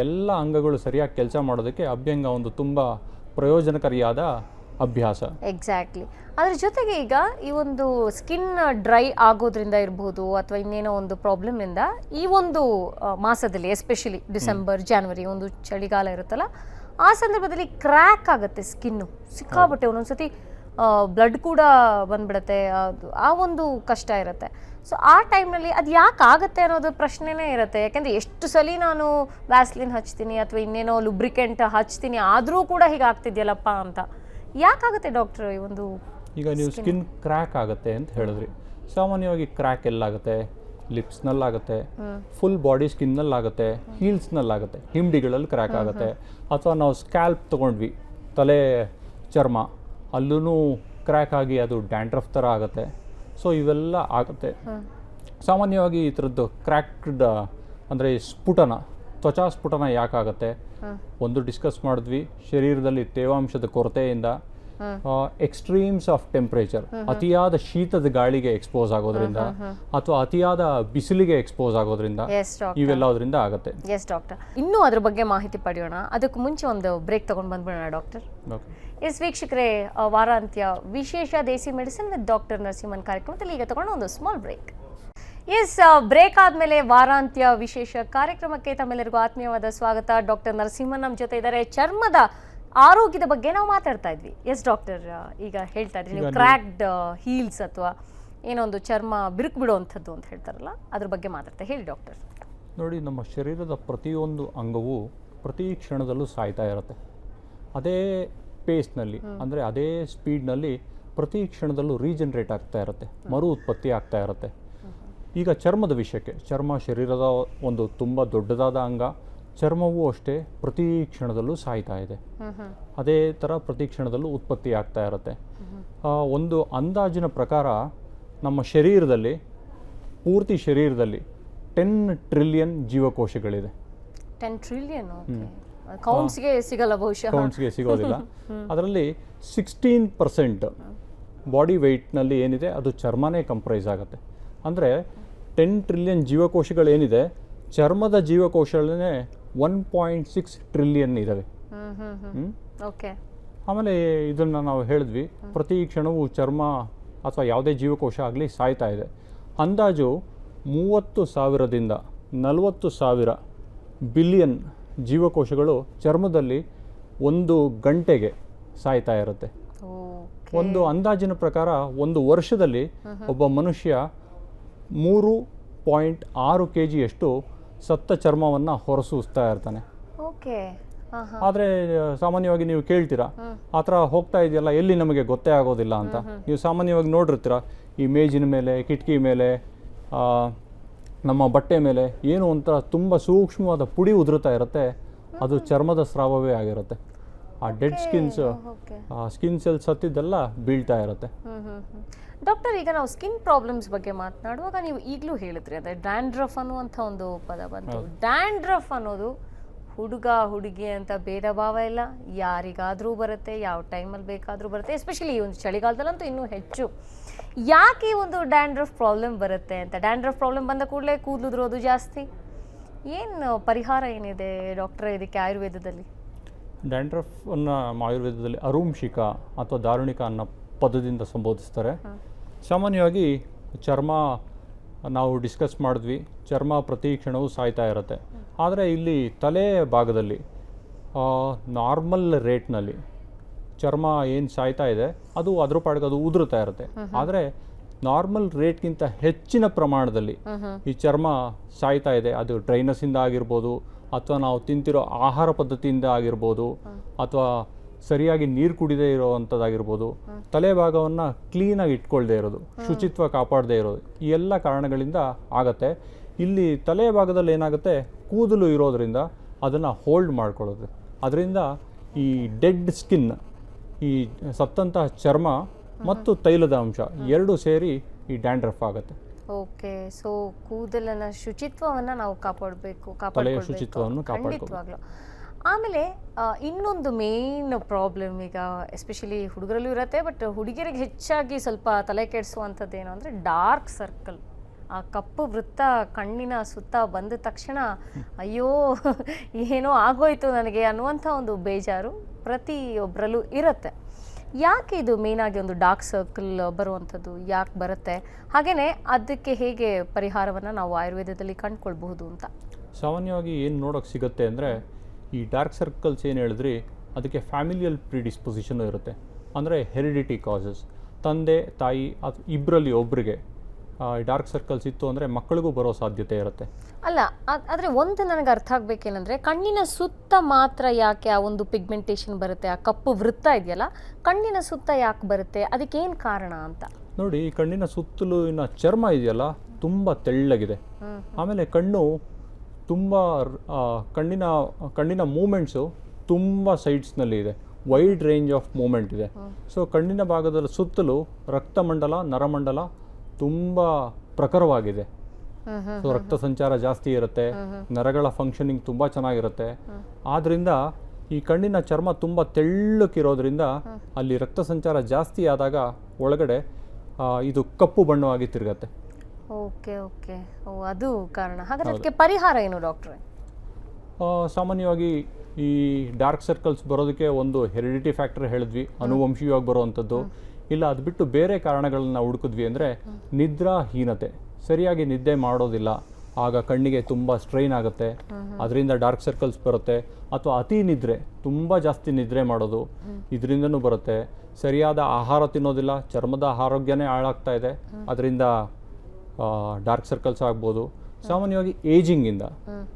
ಎಲ್ಲ ಅಂಗಗಳು ಸರಿಯಾಗಿ ಕೆಲಸ ಮಾಡೋದಕ್ಕೆ ಅಭ್ಯಂಗ ಒಂದು ತುಂಬಾ ಪ್ರಯೋಜನಕಾರಿಯಾದ ಅಭ್ಯಾಸ. ಎಕ್ಸಾಕ್ಟ್ಲಿ ಅದ್ರ ಜೊತೆಗೆ ಈಗ ಈ ಒಂದು ಸ್ಕಿನ್ ಡ್ರೈ ಆಗೋದ್ರಿಂದ ಇರ್ಬೋದು ಅಥವಾ ಇನ್ನೇನೋ ಒಂದು ಪ್ರಾಬ್ಲಮ್ ಇಂದ ಈ ಒಂದು ಮಾಸದಲ್ಲಿ ಎಸ್ಪೆಷಲಿ ಡಿಸೆಂಬರ್ ಜಾನ್ವರಿ ಒಂದು ಚಳಿಗಾಲ ಇರುತ್ತಲ್ಲ ಆ ಸಂದರ್ಭದಲ್ಲಿ ಕ್ರ್ಯಾಕ್ ಆಗುತ್ತೆ ಸ್ಕಿನ್ನು ಸಿಕ್ಕಾಬಟ್ಟೆ ಒಂದೊಂದ್ಸತಿ ಬ್ಲಡ್ ಕೂಡ ಬಂದ್ಬಿಡುತ್ತೆ. ಅದು ಆ ಒಂದು ಕಷ್ಟ ಇರುತ್ತೆ. ಸೊ ಆ ಟೈಮ್ನಲ್ಲಿ ಅದು ಯಾಕೆ ಆಗುತ್ತೆ ಅನ್ನೋದು ಪ್ರಶ್ನೆನೇ ಇರುತ್ತೆ. ಯಾಕೆಂದರೆ ಎಷ್ಟು ಸಲ ನಾನು ವ್ಯಾಸ್ಲಿನ್ ಹಚ್ತೀನಿ ಅಥವಾ ಇನ್ನೇನೋ ಲುಬ್ರಿಕೆಂಟ್ ಹಚ್ತೀನಿ ಆದರೂ ಕೂಡ ಹೀಗೆ ಆಗ್ತಿದೆಯಲ್ಲಪ್ಪ ಅಂತ. ಯಾಕಾಗುತ್ತೆ ಡಾಕ್ಟ್ರ್ ಈ ಒಂದು ಈಗ ನೀವು ಸ್ಕಿನ್ ಕ್ರ್ಯಾಕ್ ಆಗುತ್ತೆ ಅಂತ ಹೇಳಿದ್ರಿ. ಸಾಮಾನ್ಯವಾಗಿ ಕ್ರ್ಯಾಕ್ ಎಲ್ಲಾಗುತ್ತೆ ಲಿಪ್ಸ್ನಲ್ಲಾಗುತ್ತೆ ಫುಲ್ ಬಾಡಿ ಸ್ಕಿನ್ನಲ್ಲಾಗುತ್ತೆ ಹೀಲ್ಸ್ನಲ್ಲಾಗುತ್ತೆ ಹಿಂಡಿಗಳಲ್ಲಿ ಕ್ರ್ಯಾಕ್ ಆಗುತ್ತೆ. ಅಥವಾ ನಾವು ಸ್ಕ್ಯಾಲ್ಪ್ ತೊಗೊಂಡ್ವಿ ತಲೆ ಚರ್ಮ ಅಲ್ಲೂ ಕ್ರ್ಯಾಕ್ ಆಗಿ ಅದು ಡ್ಯಾಂಡ್ರಫ್ ಥರ ಆಗುತ್ತೆ. ಸೊ ಇವೆಲ್ಲ ಆಗುತ್ತೆ. ಸಾಮಾನ್ಯವಾಗಿ ಈ ಥರದ್ದು ಕ್ರ್ಯಾಕ್ಡ್ ಅಂದರೆ ಸ್ಫುಟನ ತ್ವಚಾ ಸ್ಫುಟನ ಯಾಕಾಗತ್ತೆ ಒಂದು ಡಿಸ್ಕಸ್ ಮಾಡಿದ್ವಿ. ಶರೀರದಲ್ಲಿ ತೇವಾಂಶದ ಕೊರತೆಯಿಂದ ಎಕ್ಸ್ಟ್ರೀಮ್ಸ್ ಆಫ್ ಟೆಂಪ್ರೇಚರ್ ಅತಿಯಾದ ಶೀತದ ಗಾಳಿಗೆ ಎಕ್ಸ್ಪೋಸ್ ಆಗೋದ್ರಿಂದ ಅಥವಾ ಅತಿಯಾದ ಬಿಸಿಲಿಗೆ ಎಕ್ಸ್ಪೋಸ್ ಆಗೋದ್ರಿಂದ ಇವೆಲ್ಲದರಿಂದ ಆಗುತ್ತೆ. ಎಸ್ ಡಾಕ್ಟರ್ ಇನ್ನೂ ಅದ್ರ ಬಗ್ಗೆ ಮಾಹಿತಿ ಪಡೆಯೋಣ. ಅದಕ್ಕೆ ಮುಂಚೆ ಒಂದು ಬ್ರೇಕ್ ತಗೊಂಡು ಬಂದ್ಬಿಡೋಣ ಡಾಕ್ಟರ್ ಓಕೆ ಎಸ್ ವೀಕ್ಷಕರೇ ವಾರಾಂತ್ಯ ವಿಶೇಷ desi medicine with doctor Narasimhan ಕಾರ್ಯಕ್ರಮದಲ್ಲಿ ಈಗ ತಗೊಂಡು ಒಂದು ಸ್ಮಾಲ್ ಬ್ರೇಕ್ ಎಸ್ ಬ್ರೇಕ್ ಆದಮೇಲೆ ವಾರಾಂತ್ಯ ವಿಶೇಷ ಕಾರ್ಯಕ್ರಮಕ್ಕೆ ತಮ್ಮೆಲ್ಲರಿಗೂ ಆತ್ಮೀಯವಾದ ಸ್ವಾಗತ. ಡಾಕ್ಟರ್ ನರಸಿಂಹನ್ ನಮ್ಮ ಜೊತೆ ಇದ್ದಾರೆ. ಚರ್ಮದ ಆರೋಗ್ಯದ ಬಗ್ಗೆ ನಾವು ಮಾತಾಡ್ತಾ ಇದ್ವಿ. ಎಸ್ ಡಾಕ್ಟರ್ ಈಗ ಹೇಳ್ತಾ ಇದ್ರಿ ನೀವು ಕ್ರ್ಯಾಕ್ಡ್ ಹೀಲ್ಸ್ ಅಥವಾ ಏನೊಂದು ಚರ್ಮ ಬಿರುಕು ಬಿಡುವಂಥದ್ದು ಅಂತ ಹೇಳ್ತಾರಲ್ಲ ಅದ್ರ ಬಗ್ಗೆ ಮಾತಾಡ್ತಾ ಹೇಳಿ ಡಾಕ್ಟರ್. ನೋಡಿ ನಮ್ಮ ಶರೀರದ ಪ್ರತಿಯೊಂದು ಅಂಗವು ಪ್ರತಿ ಕ್ಷಣದಲ್ಲೂ ಸಾಯ್ತಾ ಇರುತ್ತೆ. ಅದೇ ಪೇಸ್ನಲ್ಲಿ ಅಂದರೆ ಅದೇ ಸ್ಪೀಡ್ನಲ್ಲಿ ಪ್ರತಿ ಕ್ಷಣದಲ್ಲೂ ರೀಜನ್ರೇಟ್ ಆಗ್ತಾ ಇರುತ್ತೆ ಮರು ಉತ್ಪತ್ತಿ ಆಗ್ತಾ ಇರುತ್ತೆ. ಈಗ ಚರ್ಮದ ವಿಷಯಕ್ಕೆ ಚರ್ಮ ಶರೀರದ ಒಂದು ತುಂಬ ದೊಡ್ಡದಾದ ಅಂಗ ಚರ್ಮವೂ ಅಷ್ಟೇ ಪ್ರತಿ ಕ್ಷಣದಲ್ಲೂ ಸಾಯ್ತಾ ಇದೆ. ಅದೇ ಥರ ಪ್ರತಿ ಕ್ಷಣದಲ್ಲೂ ಉತ್ಪತ್ತಿ ಆಗ್ತಾ ಇರುತ್ತೆ. ಒಂದು ಅಂದಾಜಿನ ಪ್ರಕಾರ ನಮ್ಮ ಶರೀರದಲ್ಲಿ ಪೂರ್ತಿ ಶರೀರದಲ್ಲಿ ಟೆನ್ ಟ್ರಿಲಿಯನ್ ಜೀವಕೋಶಗಳಿದೆ. ಟೆನ್ ಟ್ರಿಲಿಯನ್ ಕೌಂಟ್ಸ್ಗೆ ಸಿಗಲ್ಲ ಬಹುಶಃ. ಕೌಂಟ್ಸ್ಗೆ ಸಿಗೋದಿಲ್ಲ. ಅದರಲ್ಲಿ ಸಿಕ್ಸ್ಟೀನ್ ಪರ್ಸೆಂಟ್ ಬಾಡಿ ವೆಯ್ಟ್ನಲ್ಲಿ ಏನಿದೆ ಅದು ಚರ್ಮನೇ ಕಂಪ್ರೈಸ್ ಆಗುತ್ತೆ. ಅಂದರೆ ಟೆನ್ ಟ್ರಿಲಿಯನ್ ಜೀವಕೋಶಗಳೇನಿದೆ ಚರ್ಮದ ಜೀವಕೋಶಗಳೇ ಒನ್ ಪಾಯಿಂಟ್ ಸಿಕ್ಸ್ ಟ್ರಿಲಿಯನ್ ಇದ್ದಾವೆ? ಓಕೆ ಆಮೇಲೆ ಇದನ್ನು ನಾವು ಹೇಳಿದ್ವಿ ಪ್ರತಿ ಕ್ಷಣವೂ ಚರ್ಮ ಅಥವಾ ಯಾವುದೇ ಜೀವಕೋಶ ಆಗಲಿ ಸಾಯ್ತಾ ಇದೆ. ಅಂದಾಜು ಮೂವತ್ತು ಸಾವಿರದಿಂದ ನಲವತ್ತು ಸಾವಿರ ಬಿಲಿಯನ್ ಜೀವಕೋಶಗಳು ಚರ್ಮದಲ್ಲಿ ಒಂದು ಗಂಟೆಗೆ ಸಾಯ್ತಾ ಇರುತ್ತೆ. ಒಂದು ಅಂದಾಜಿನ ಪ್ರಕಾರ ಒಂದು ವರ್ಷದಲ್ಲಿ ಒಬ್ಬ ಮನುಷ್ಯ ಮೂರು ಪಾಯಿಂಟ್ ಆರು ಕೆ ಜಿಯಷ್ಟು ಸತ್ತ ಚರ್ಮವನ್ನು ಹೊರಸೂಸ್ತಾ ಇರ್ತಾನೆ. ಆದರೆ ಸಾಮಾನ್ಯವಾಗಿ ನೀವು ಕೇಳ್ತೀರಾ ಆ ಥರ ಹೋಗ್ತಾ ಇದೆಯಲ್ಲ ಎಲ್ಲಿ ನಮಗೆ ಗೊತ್ತೇ ಆಗೋದಿಲ್ಲ ಅಂತ. ನೀವು ಸಾಮಾನ್ಯವಾಗಿ ನೋಡಿರ್ತೀರ ಈ ಮೇಜಿನ ಮೇಲೆ ಕಿಟಕಿ ಮೇಲೆ ನಮ್ಮ ಬಟ್ಟೆ ಮೇಲೆ ಏನು ಒಂಥರ ತುಂಬ ಸೂಕ್ಷ್ಮವಾದ ಪುಡಿ ಉದುರುತ್ತಾ ಇರುತ್ತೆ ಅದು ಚರ್ಮದ ಸ್ರಾವವೇ ಆಗಿರುತ್ತೆ. ಆ ಡೆಡ್ ಸ್ಕಿನ್ಸ್ ಸ್ಕಿನ್ ಸೆಲ್ಸ್ ಸತ್ತಿದ್ದೆಲ್ಲ ಬೀಳ್ತಾ ಇರುತ್ತೆ. ಡಾಕ್ಟರ್ ಈಗ ನಾವು ಸ್ಕಿನ್ ಪ್ರಾಬ್ಲಮ್ಸ್ ಬಗ್ಗೆ ಮಾತನಾಡುವಾಗ ನೀವು ಈಗಲೂ ಹೇಳಿದ್ರಿ ಅದೇ ಡ್ಯಾಂಡ್ರಫ್ ಅನ್ನುವಂಥ ಒಂದು ಪದ ಬಂತು. ಡ್ಯಾಂಡ್ರಫ್ ಅನ್ನೋದು ಹುಡುಗ ಹುಡುಗಿ ಅಂತ ಭೇದ ಭಾವ ಇಲ್ಲ. ಯಾರಿಗಾದರೂ ಬರುತ್ತೆ ಯಾವ ಟೈಮಲ್ಲಿ ಬೇಕಾದರೂ ಬರುತ್ತೆ. ಎಸ್ಪೆಷಲಿ ಈ ಒಂದು ಚಳಿಗಾಲದಲ್ಲಂತೂ ಇನ್ನೂ ಹೆಚ್ಚು ಯಾಕೆ ಈ ಒಂದು ಡ್ಯಾಂಡ್ರಫ್ ಪ್ರಾಬ್ಲಮ್ ಬರುತ್ತೆ ಅಂತ? ಡ್ಯಾಂಡ್ರಫ್ ಪ್ರಾಬ್ಲಮ್ ಬಂದ ಕೂಡಲೇ ಕೂದಲುದ್ರೋದು ಜಾಸ್ತಿ. ಏನು ಪರಿಹಾರ ಏನಿದೆ ಡಾಕ್ಟರ್ ಇದಕ್ಕೆ ಆಯುರ್ವೇದದಲ್ಲಿ? ಡ್ಯಾಂಡ್ರಫನ್ನು ಆಯುರ್ವೇದದಲ್ಲಿ ಅರುಂಶಿಕ ಅಥವಾ ದಾರುಣಿಕ ಅನ್ನೋ ಪದದಿಂದ ಸಂಬೋಧಿಸ್ತಾರೆ. ಸಾಮಾನ್ಯವಾಗಿ ಚರ್ಮ ನಾವು ಡಿಸ್ಕಸ್ ಮಾಡಿದ್ವಿ ಚರ್ಮ ಪ್ರತಿ ಕ್ಷಣವೂ ಸಾಯ್ತಾ ಇರುತ್ತೆ. ಆದರೆ ಇಲ್ಲಿ ತಲೆ ಭಾಗದಲ್ಲಿ ನಾರ್ಮಲ್ ರೇಟ್ನಲ್ಲಿ ಚರ್ಮ ಏನು ಸಾಯ್ತಾ ಇದೆ ಅದು ಅದ್ರ ಪಾಡಿಗೆ ಅದು ಉದುರುತ್ತಾ ಇರುತ್ತೆ. ಆದರೆ ನಾರ್ಮಲ್ ರೇಟ್ಗಿಂತ ಹೆಚ್ಚಿನ ಪ್ರಮಾಣದಲ್ಲಿ ಈ ಚರ್ಮ ಸಾಯ್ತಾ ಇದೆ ಅದು ಡ್ರೈನಸ್ಸಿಂದ ಆಗಿರ್ಬೋದು ಅಥವಾ ನಾವು ತಿಂತಿರೋ ಆಹಾರ ಪದ್ಧತಿಯಿಂದ ಆಗಿರ್ಬೋದು ಅಥವಾ ಸರಿಯಾಗಿ ನೀರು ಕುಡಿದೇ ಇರೋವಂಥದ್ದಾಗಿರ್ಬೋದು ತಲೆ ಭಾಗವನ್ನು ಕ್ಲೀನಾಗಿ ಇಟ್ಕೊಳ್ದೇ ಇರೋದು ಶುಚಿತ್ವ ಕಾಪಾಡದೇ ಇರೋದು ಈ ಎಲ್ಲ ಕಾರಣಗಳಿಂದ ಆಗತ್ತೆ. ಇಲ್ಲಿ ತಲೆ ಭಾಗದಲ್ಲಿ ಏನಾಗುತ್ತೆ ಕೂದಲು ಇರೋದ್ರಿಂದ ಅದನ್ನು ಹೋಲ್ಡ್ ಮಾಡ್ಕೊಳ್ಳೋದು. ಅದರಿಂದ ಈ ಡೆಡ್ ಸ್ಕಿನ್ ಈ ಸತ್ತಂತಹ ಚರ್ಮ ಮತ್ತು ತೈಲದ ಅಂಶ ಎರಡು ಸೇರಿ ಈ ಡ್ಯಾಂಡ್ರಫ್ ಆಗುತ್ತೆ. ಓಕೆ ಸೊ ಕೂದಲನ ಶುಚಿತ್ವವನ್ನ ನಾವು ಕಾಪಾಡಬೇಕು ತಲೆಯ ಶುಚಿತ್ವವನ್ನು. ಆಮೇಲೆ ಇನ್ನೊಂದು ಮೇನ್ ಪ್ರಾಬ್ಲಮ್ ಈಗ ಎಸ್ಪೆಷಲಿ ಹುಡುಗರಲ್ಲೂ ಇರುತ್ತೆ ಬಟ್ ಹುಡುಗಿಯರಿಗೆ ಹೆಚ್ಚಾಗಿ ಸ್ವಲ್ಪ ತಲೆ ಕೆಡಿಸುವಂಥದ್ದು ಏನು ಅಂದರೆ ಡಾರ್ಕ್ ಸರ್ಕಲ್ ಆ ಕಪ್ಪು ವೃತ್ತ ಕಣ್ಣಿನ ಸುತ್ತ ಬಂದ ತಕ್ಷಣ ಅಯ್ಯೋ ಏನೋ ಆಗೋಯ್ತು ನನಗೆ ಅನ್ನುವಂಥ ಒಂದು ಬೇಜಾರು. ಪ್ರತಿಯೊಬ್ಬರಲ್ಲೂ ಇರುತ್ತೆ. ಯಾಕೆ ಇದು ಮೇನಾಗಿ ಒಂದು ಡಾರ್ಕ್ ಸರ್ಕಲ್ ಬರುವಂಥದ್ದು? ಯಾಕೆ ಬರುತ್ತೆ? ಹಾಗೆಯೇ ಅದಕ್ಕೆ ಹೇಗೆ ಪರಿಹಾರವನ್ನು ನಾವು ಆಯುರ್ವೇದದಲ್ಲಿ ಕಂಡುಕೊಳ್ಬಹುದು ಅಂತ. ಸಾಮಾನ್ಯವಾಗಿ ಏನು ನೋಡೋಕೆ ಸಿಗುತ್ತೆ ಅಂದರೆ, ಈ ಡಾರ್ಕ್ ಸರ್ಕಲ್ಸ್ ಏನು ಹೇಳಿದ್ರಿ, ಅದಕ್ಕೆ ಫ್ಯಾಮಿಲಿಯಲ್ ಪ್ರಿಡಿಸ್ಪೊಸಿಷನ್ ಇರುತ್ತೆ. ಅಂದರೆ ಹೆರಿಡಿಟಿ ಕಾಸಸ್ ತಂದೆ, ತಾಯಿ, ಅದು ಇಬ್ಬರಲ್ಲಿ ಒಬ್ಬರಿಗೆ ಡಾರ್ಕ್ ಸರ್ಕಲ್ಸ್ ಇತ್ತು ಅಂದರೆ ಮಕ್ಕಳಿಗೂ ಬರೋ ಸಾಧ್ಯತೆ ಇರುತ್ತೆ. ಅಲ್ಲ ಆದರೆ ಒಂದು ನನಗೆ ಅರ್ಥ ಆಗಬೇಕೇನೆಂದರೆ ಕಣ್ಣಿನ ಸುತ್ತ ಮಾತ್ರ ಯಾಕೆ ಆ ಒಂದು ಪಿಗ್ಮೆಂಟೇಷನ್ ಬರುತ್ತೆ? ಆ ಕಪ್ಪು ವೃತ್ತ ಇದೆಯಲ್ಲ ಕಣ್ಣಿನ ಸುತ್ತ ಯಾಕೆ ಬರುತ್ತೆ? ಅದಕ್ಕೇನು ಕಾರಣ ಅಂತ? ನೋಡಿ ಕಣ್ಣಿನ ಸುತ್ತಲೂ ಇನ್ನು ಚರ್ಮ ಇದೆಯಲ್ಲ ತುಂಬ ತೆಳ್ಳಗಿದೆ. ಆಮೇಲೆ ಕಣ್ಣು ತುಂಬ ಕಣ್ಣಿನ ಕಣ್ಣಿನ ಮೂಮೆಂಟ್ಸು ತುಂಬ ಸೈಡ್ಸ್ನಲ್ಲಿ ಇದೆ. ವೈಡ್ ರೇಂಜ್ ಆಫ್ ಮೂಮೆಂಟ್ ಇದೆ. ಸೊ ಕಣ್ಣಿನ ಭಾಗದ ಸುತ್ತಲೂ ರಕ್ತಮಂಡಲ ನರಮಂಡಲ ತುಂಬ ಪ್ರಖರವಾಗಿದೆ. ಸೊ ರಕ್ತ ಸಂಚಾರ ಜಾಸ್ತಿ ಇರುತ್ತೆ. ನರಗಳ ಫಂಕ್ಷನಿಂಗ್ ತುಂಬ ಚೆನ್ನಾಗಿರುತ್ತೆ. ಆದ್ರಿಂದ ಈ ಕಣ್ಣಿನ ಚರ್ಮ ತುಂಬ ತೆಳ್ಳಕ್ಕಿರೋದ್ರಿಂದ ಅಲ್ಲಿ ರಕ್ತ ಸಂಚಾರ ಜಾಸ್ತಿ ಆದಾಗ ಒಳಗಡೆ ಇದು ಕಪ್ಪು ಬಣ್ಣವಾಗಿ ತಿರುಗತ್ತೆ. Okay okay. ಓ ಅದು ಕಾರಣ. ಹಾಗಾದ್ರೆ ಅದಕ್ಕೆ ಪರಿಹಾರ ಏನು ಡಾಕ್ಟ್ರೆ? ಸಾಮಾನ್ಯವಾಗಿ ಈ ಡಾರ್ಕ್ ಸರ್ಕಲ್ಸ್ ಬರೋದಕ್ಕೆ ಒಂದು ಹೆರಿಡಿಟಿ ಫ್ಯಾಕ್ಟರ್ ಹೇಳಿದ್ವಿ. ಅನುವಂಶೀಯವಾಗಿ ಬರುವಂಥದ್ದು. ಇಲ್ಲ ಅದು ಬಿಟ್ಟು ಬೇರೆ ಕಾರಣಗಳನ್ನ ಹುಡುಕಿದ್ವಿ ಅಂದರೆ ನಿದ್ರಾಹೀನತೆ. ಸರಿಯಾಗಿ ನಿದ್ದೆ ಮಾಡೋದಿಲ್ಲ. ಆಗ ಕಣ್ಣಿಗೆ ತುಂಬ ಸ್ಟ್ರೈನ್ ಆಗುತ್ತೆ. ಅದರಿಂದ ಡಾರ್ಕ್ ಸರ್ಕಲ್ಸ್ ಬರುತ್ತೆ. ಅಥವಾ ಅತಿ ನಿದ್ರೆ ತುಂಬ ಜಾಸ್ತಿ ನಿದ್ರೆ ಮಾಡೋದು ಇದರಿಂದನೂ ಬರುತ್ತೆ. ಸರಿಯಾದ ಆಹಾರ ತಿನ್ನೋದಿಲ್ಲ ಚರ್ಮದ ಆರೋಗ್ಯನೇ ಹಾಳಾಗ್ತಾ ಇದೆ. ಅದರಿಂದ ಡಾರ್ಕ್ ಸರ್ಕಲ್ಸ್ ಆಗ್ಬೋದು. ಸಾಮಾನ್ಯವಾಗಿ ಏಜಿಂಗಿಂದ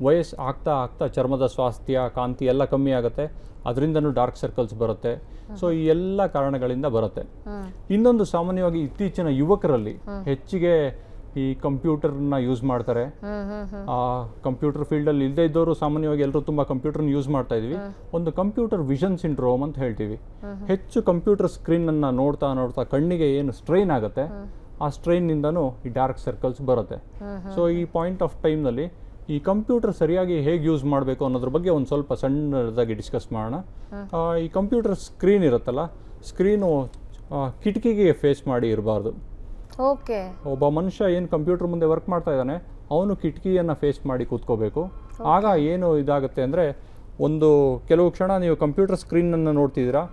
ವಯಸ್ಸು ಆಗ್ತಾ ಆಗ್ತಾ ಚರ್ಮದ ಸ್ವಾಸ್ಥ್ಯ, ಕಾಂತಿ ಎಲ್ಲ ಕಮ್ಮಿ ಆಗುತ್ತೆ. ಅದರಿಂದನೂ ಡಾರ್ಕ್ ಸರ್ಕಲ್ಸ್ ಬರುತ್ತೆ. ಸೊ ಈ ಎಲ್ಲ ಕಾರಣಗಳಿಂದ ಬರುತ್ತೆ. ಇನ್ನೊಂದು ಸಾಮಾನ್ಯವಾಗಿ ಇತ್ತೀಚಿನ ಯುವಕರಲ್ಲಿ ಹೆಚ್ಚಿಗೆ ಈ ಕಂಪ್ಯೂಟರ್ನ ಯೂಸ್ ಮಾಡ್ತಾರೆ. ಆ ಕಂಪ್ಯೂಟರ್ ಫೀಲ್ಡಲ್ಲಿ ಇಲ್ಲದೇ ಇದ್ದವರು ಸಾಮಾನ್ಯವಾಗಿ ಎಲ್ಲರೂ ತುಂಬ ಕಂಪ್ಯೂಟರ್ನ ಯೂಸ್ ಮಾಡ್ತಾ ಇದ್ವಿ. ಒಂದು ಕಂಪ್ಯೂಟರ್ ವಿಷನ್ ಸಿಂಡ್ರೋಮ್ ಅಂತ ಹೇಳ್ತೀವಿ. ಹೆಚ್ಚು ಕಂಪ್ಯೂಟರ್ ಸ್ಕ್ರೀನನ್ನು ನೋಡ್ತಾ ನೋಡ್ತಾ ಕಣ್ಣಿಗೆ ಏನು ಸ್ಟ್ರೈನ್ ಆಗುತ್ತೆ. ಆ ಸ್ಟ್ರೈನ್ನಿಂದನೂ ಈ ಡಾರ್ಕ್ ಸರ್ಕಲ್ಸ್ ಬರುತ್ತೆ. ಸೊ ಈ ಪಾಯಿಂಟ್ ಆಫ್ ಟೈಮ್ನಲ್ಲಿ ಈ ಕಂಪ್ಯೂಟರ್ ಸರಿಯಾಗಿ ಹೇಗೆ ಯೂಸ್ ಮಾಡಬೇಕು ಅನ್ನೋದ್ರ ಬಗ್ಗೆ ಒಂದು ಸ್ವಲ್ಪ ಸಣ್ಣದಾಗಿ ಡಿಸ್ಕಸ್ ಮಾಡೋಣ. ಈ ಕಂಪ್ಯೂಟರ್ ಸ್ಕ್ರೀನ್ ಇರುತ್ತಲ್ಲ ಸ್ಕ್ರೀನು ಕಿಟಕಿಗೆ ಫೇಸ್ ಮಾಡಿ ಇರಬಾರ್ದು. ಓಕೆ ಒಬ್ಬ ಮನುಷ್ಯ ಏನು ಕಂಪ್ಯೂಟರ್ ಮುಂದೆ ವರ್ಕ್ ಮಾಡ್ತಾ ಇದ್ದಾನೆ ಅವನು ಕಿಟಕಿಯನ್ನು ಫೇಸ್ ಮಾಡಿ ಕೂತ್ಕೋಬೇಕು. ಆಗ ಏನು ಇದಾಗುತ್ತೆ ಅಂದರೆ ಒಂದು ಕೆಲವು ಕ್ಷಣ ನೀವು ಕಂಪ್ಯೂಟರ್ ಸ್ಕ್ರೀನನ್ನು ನೋಡ್ತಿದ್ದೀರಾ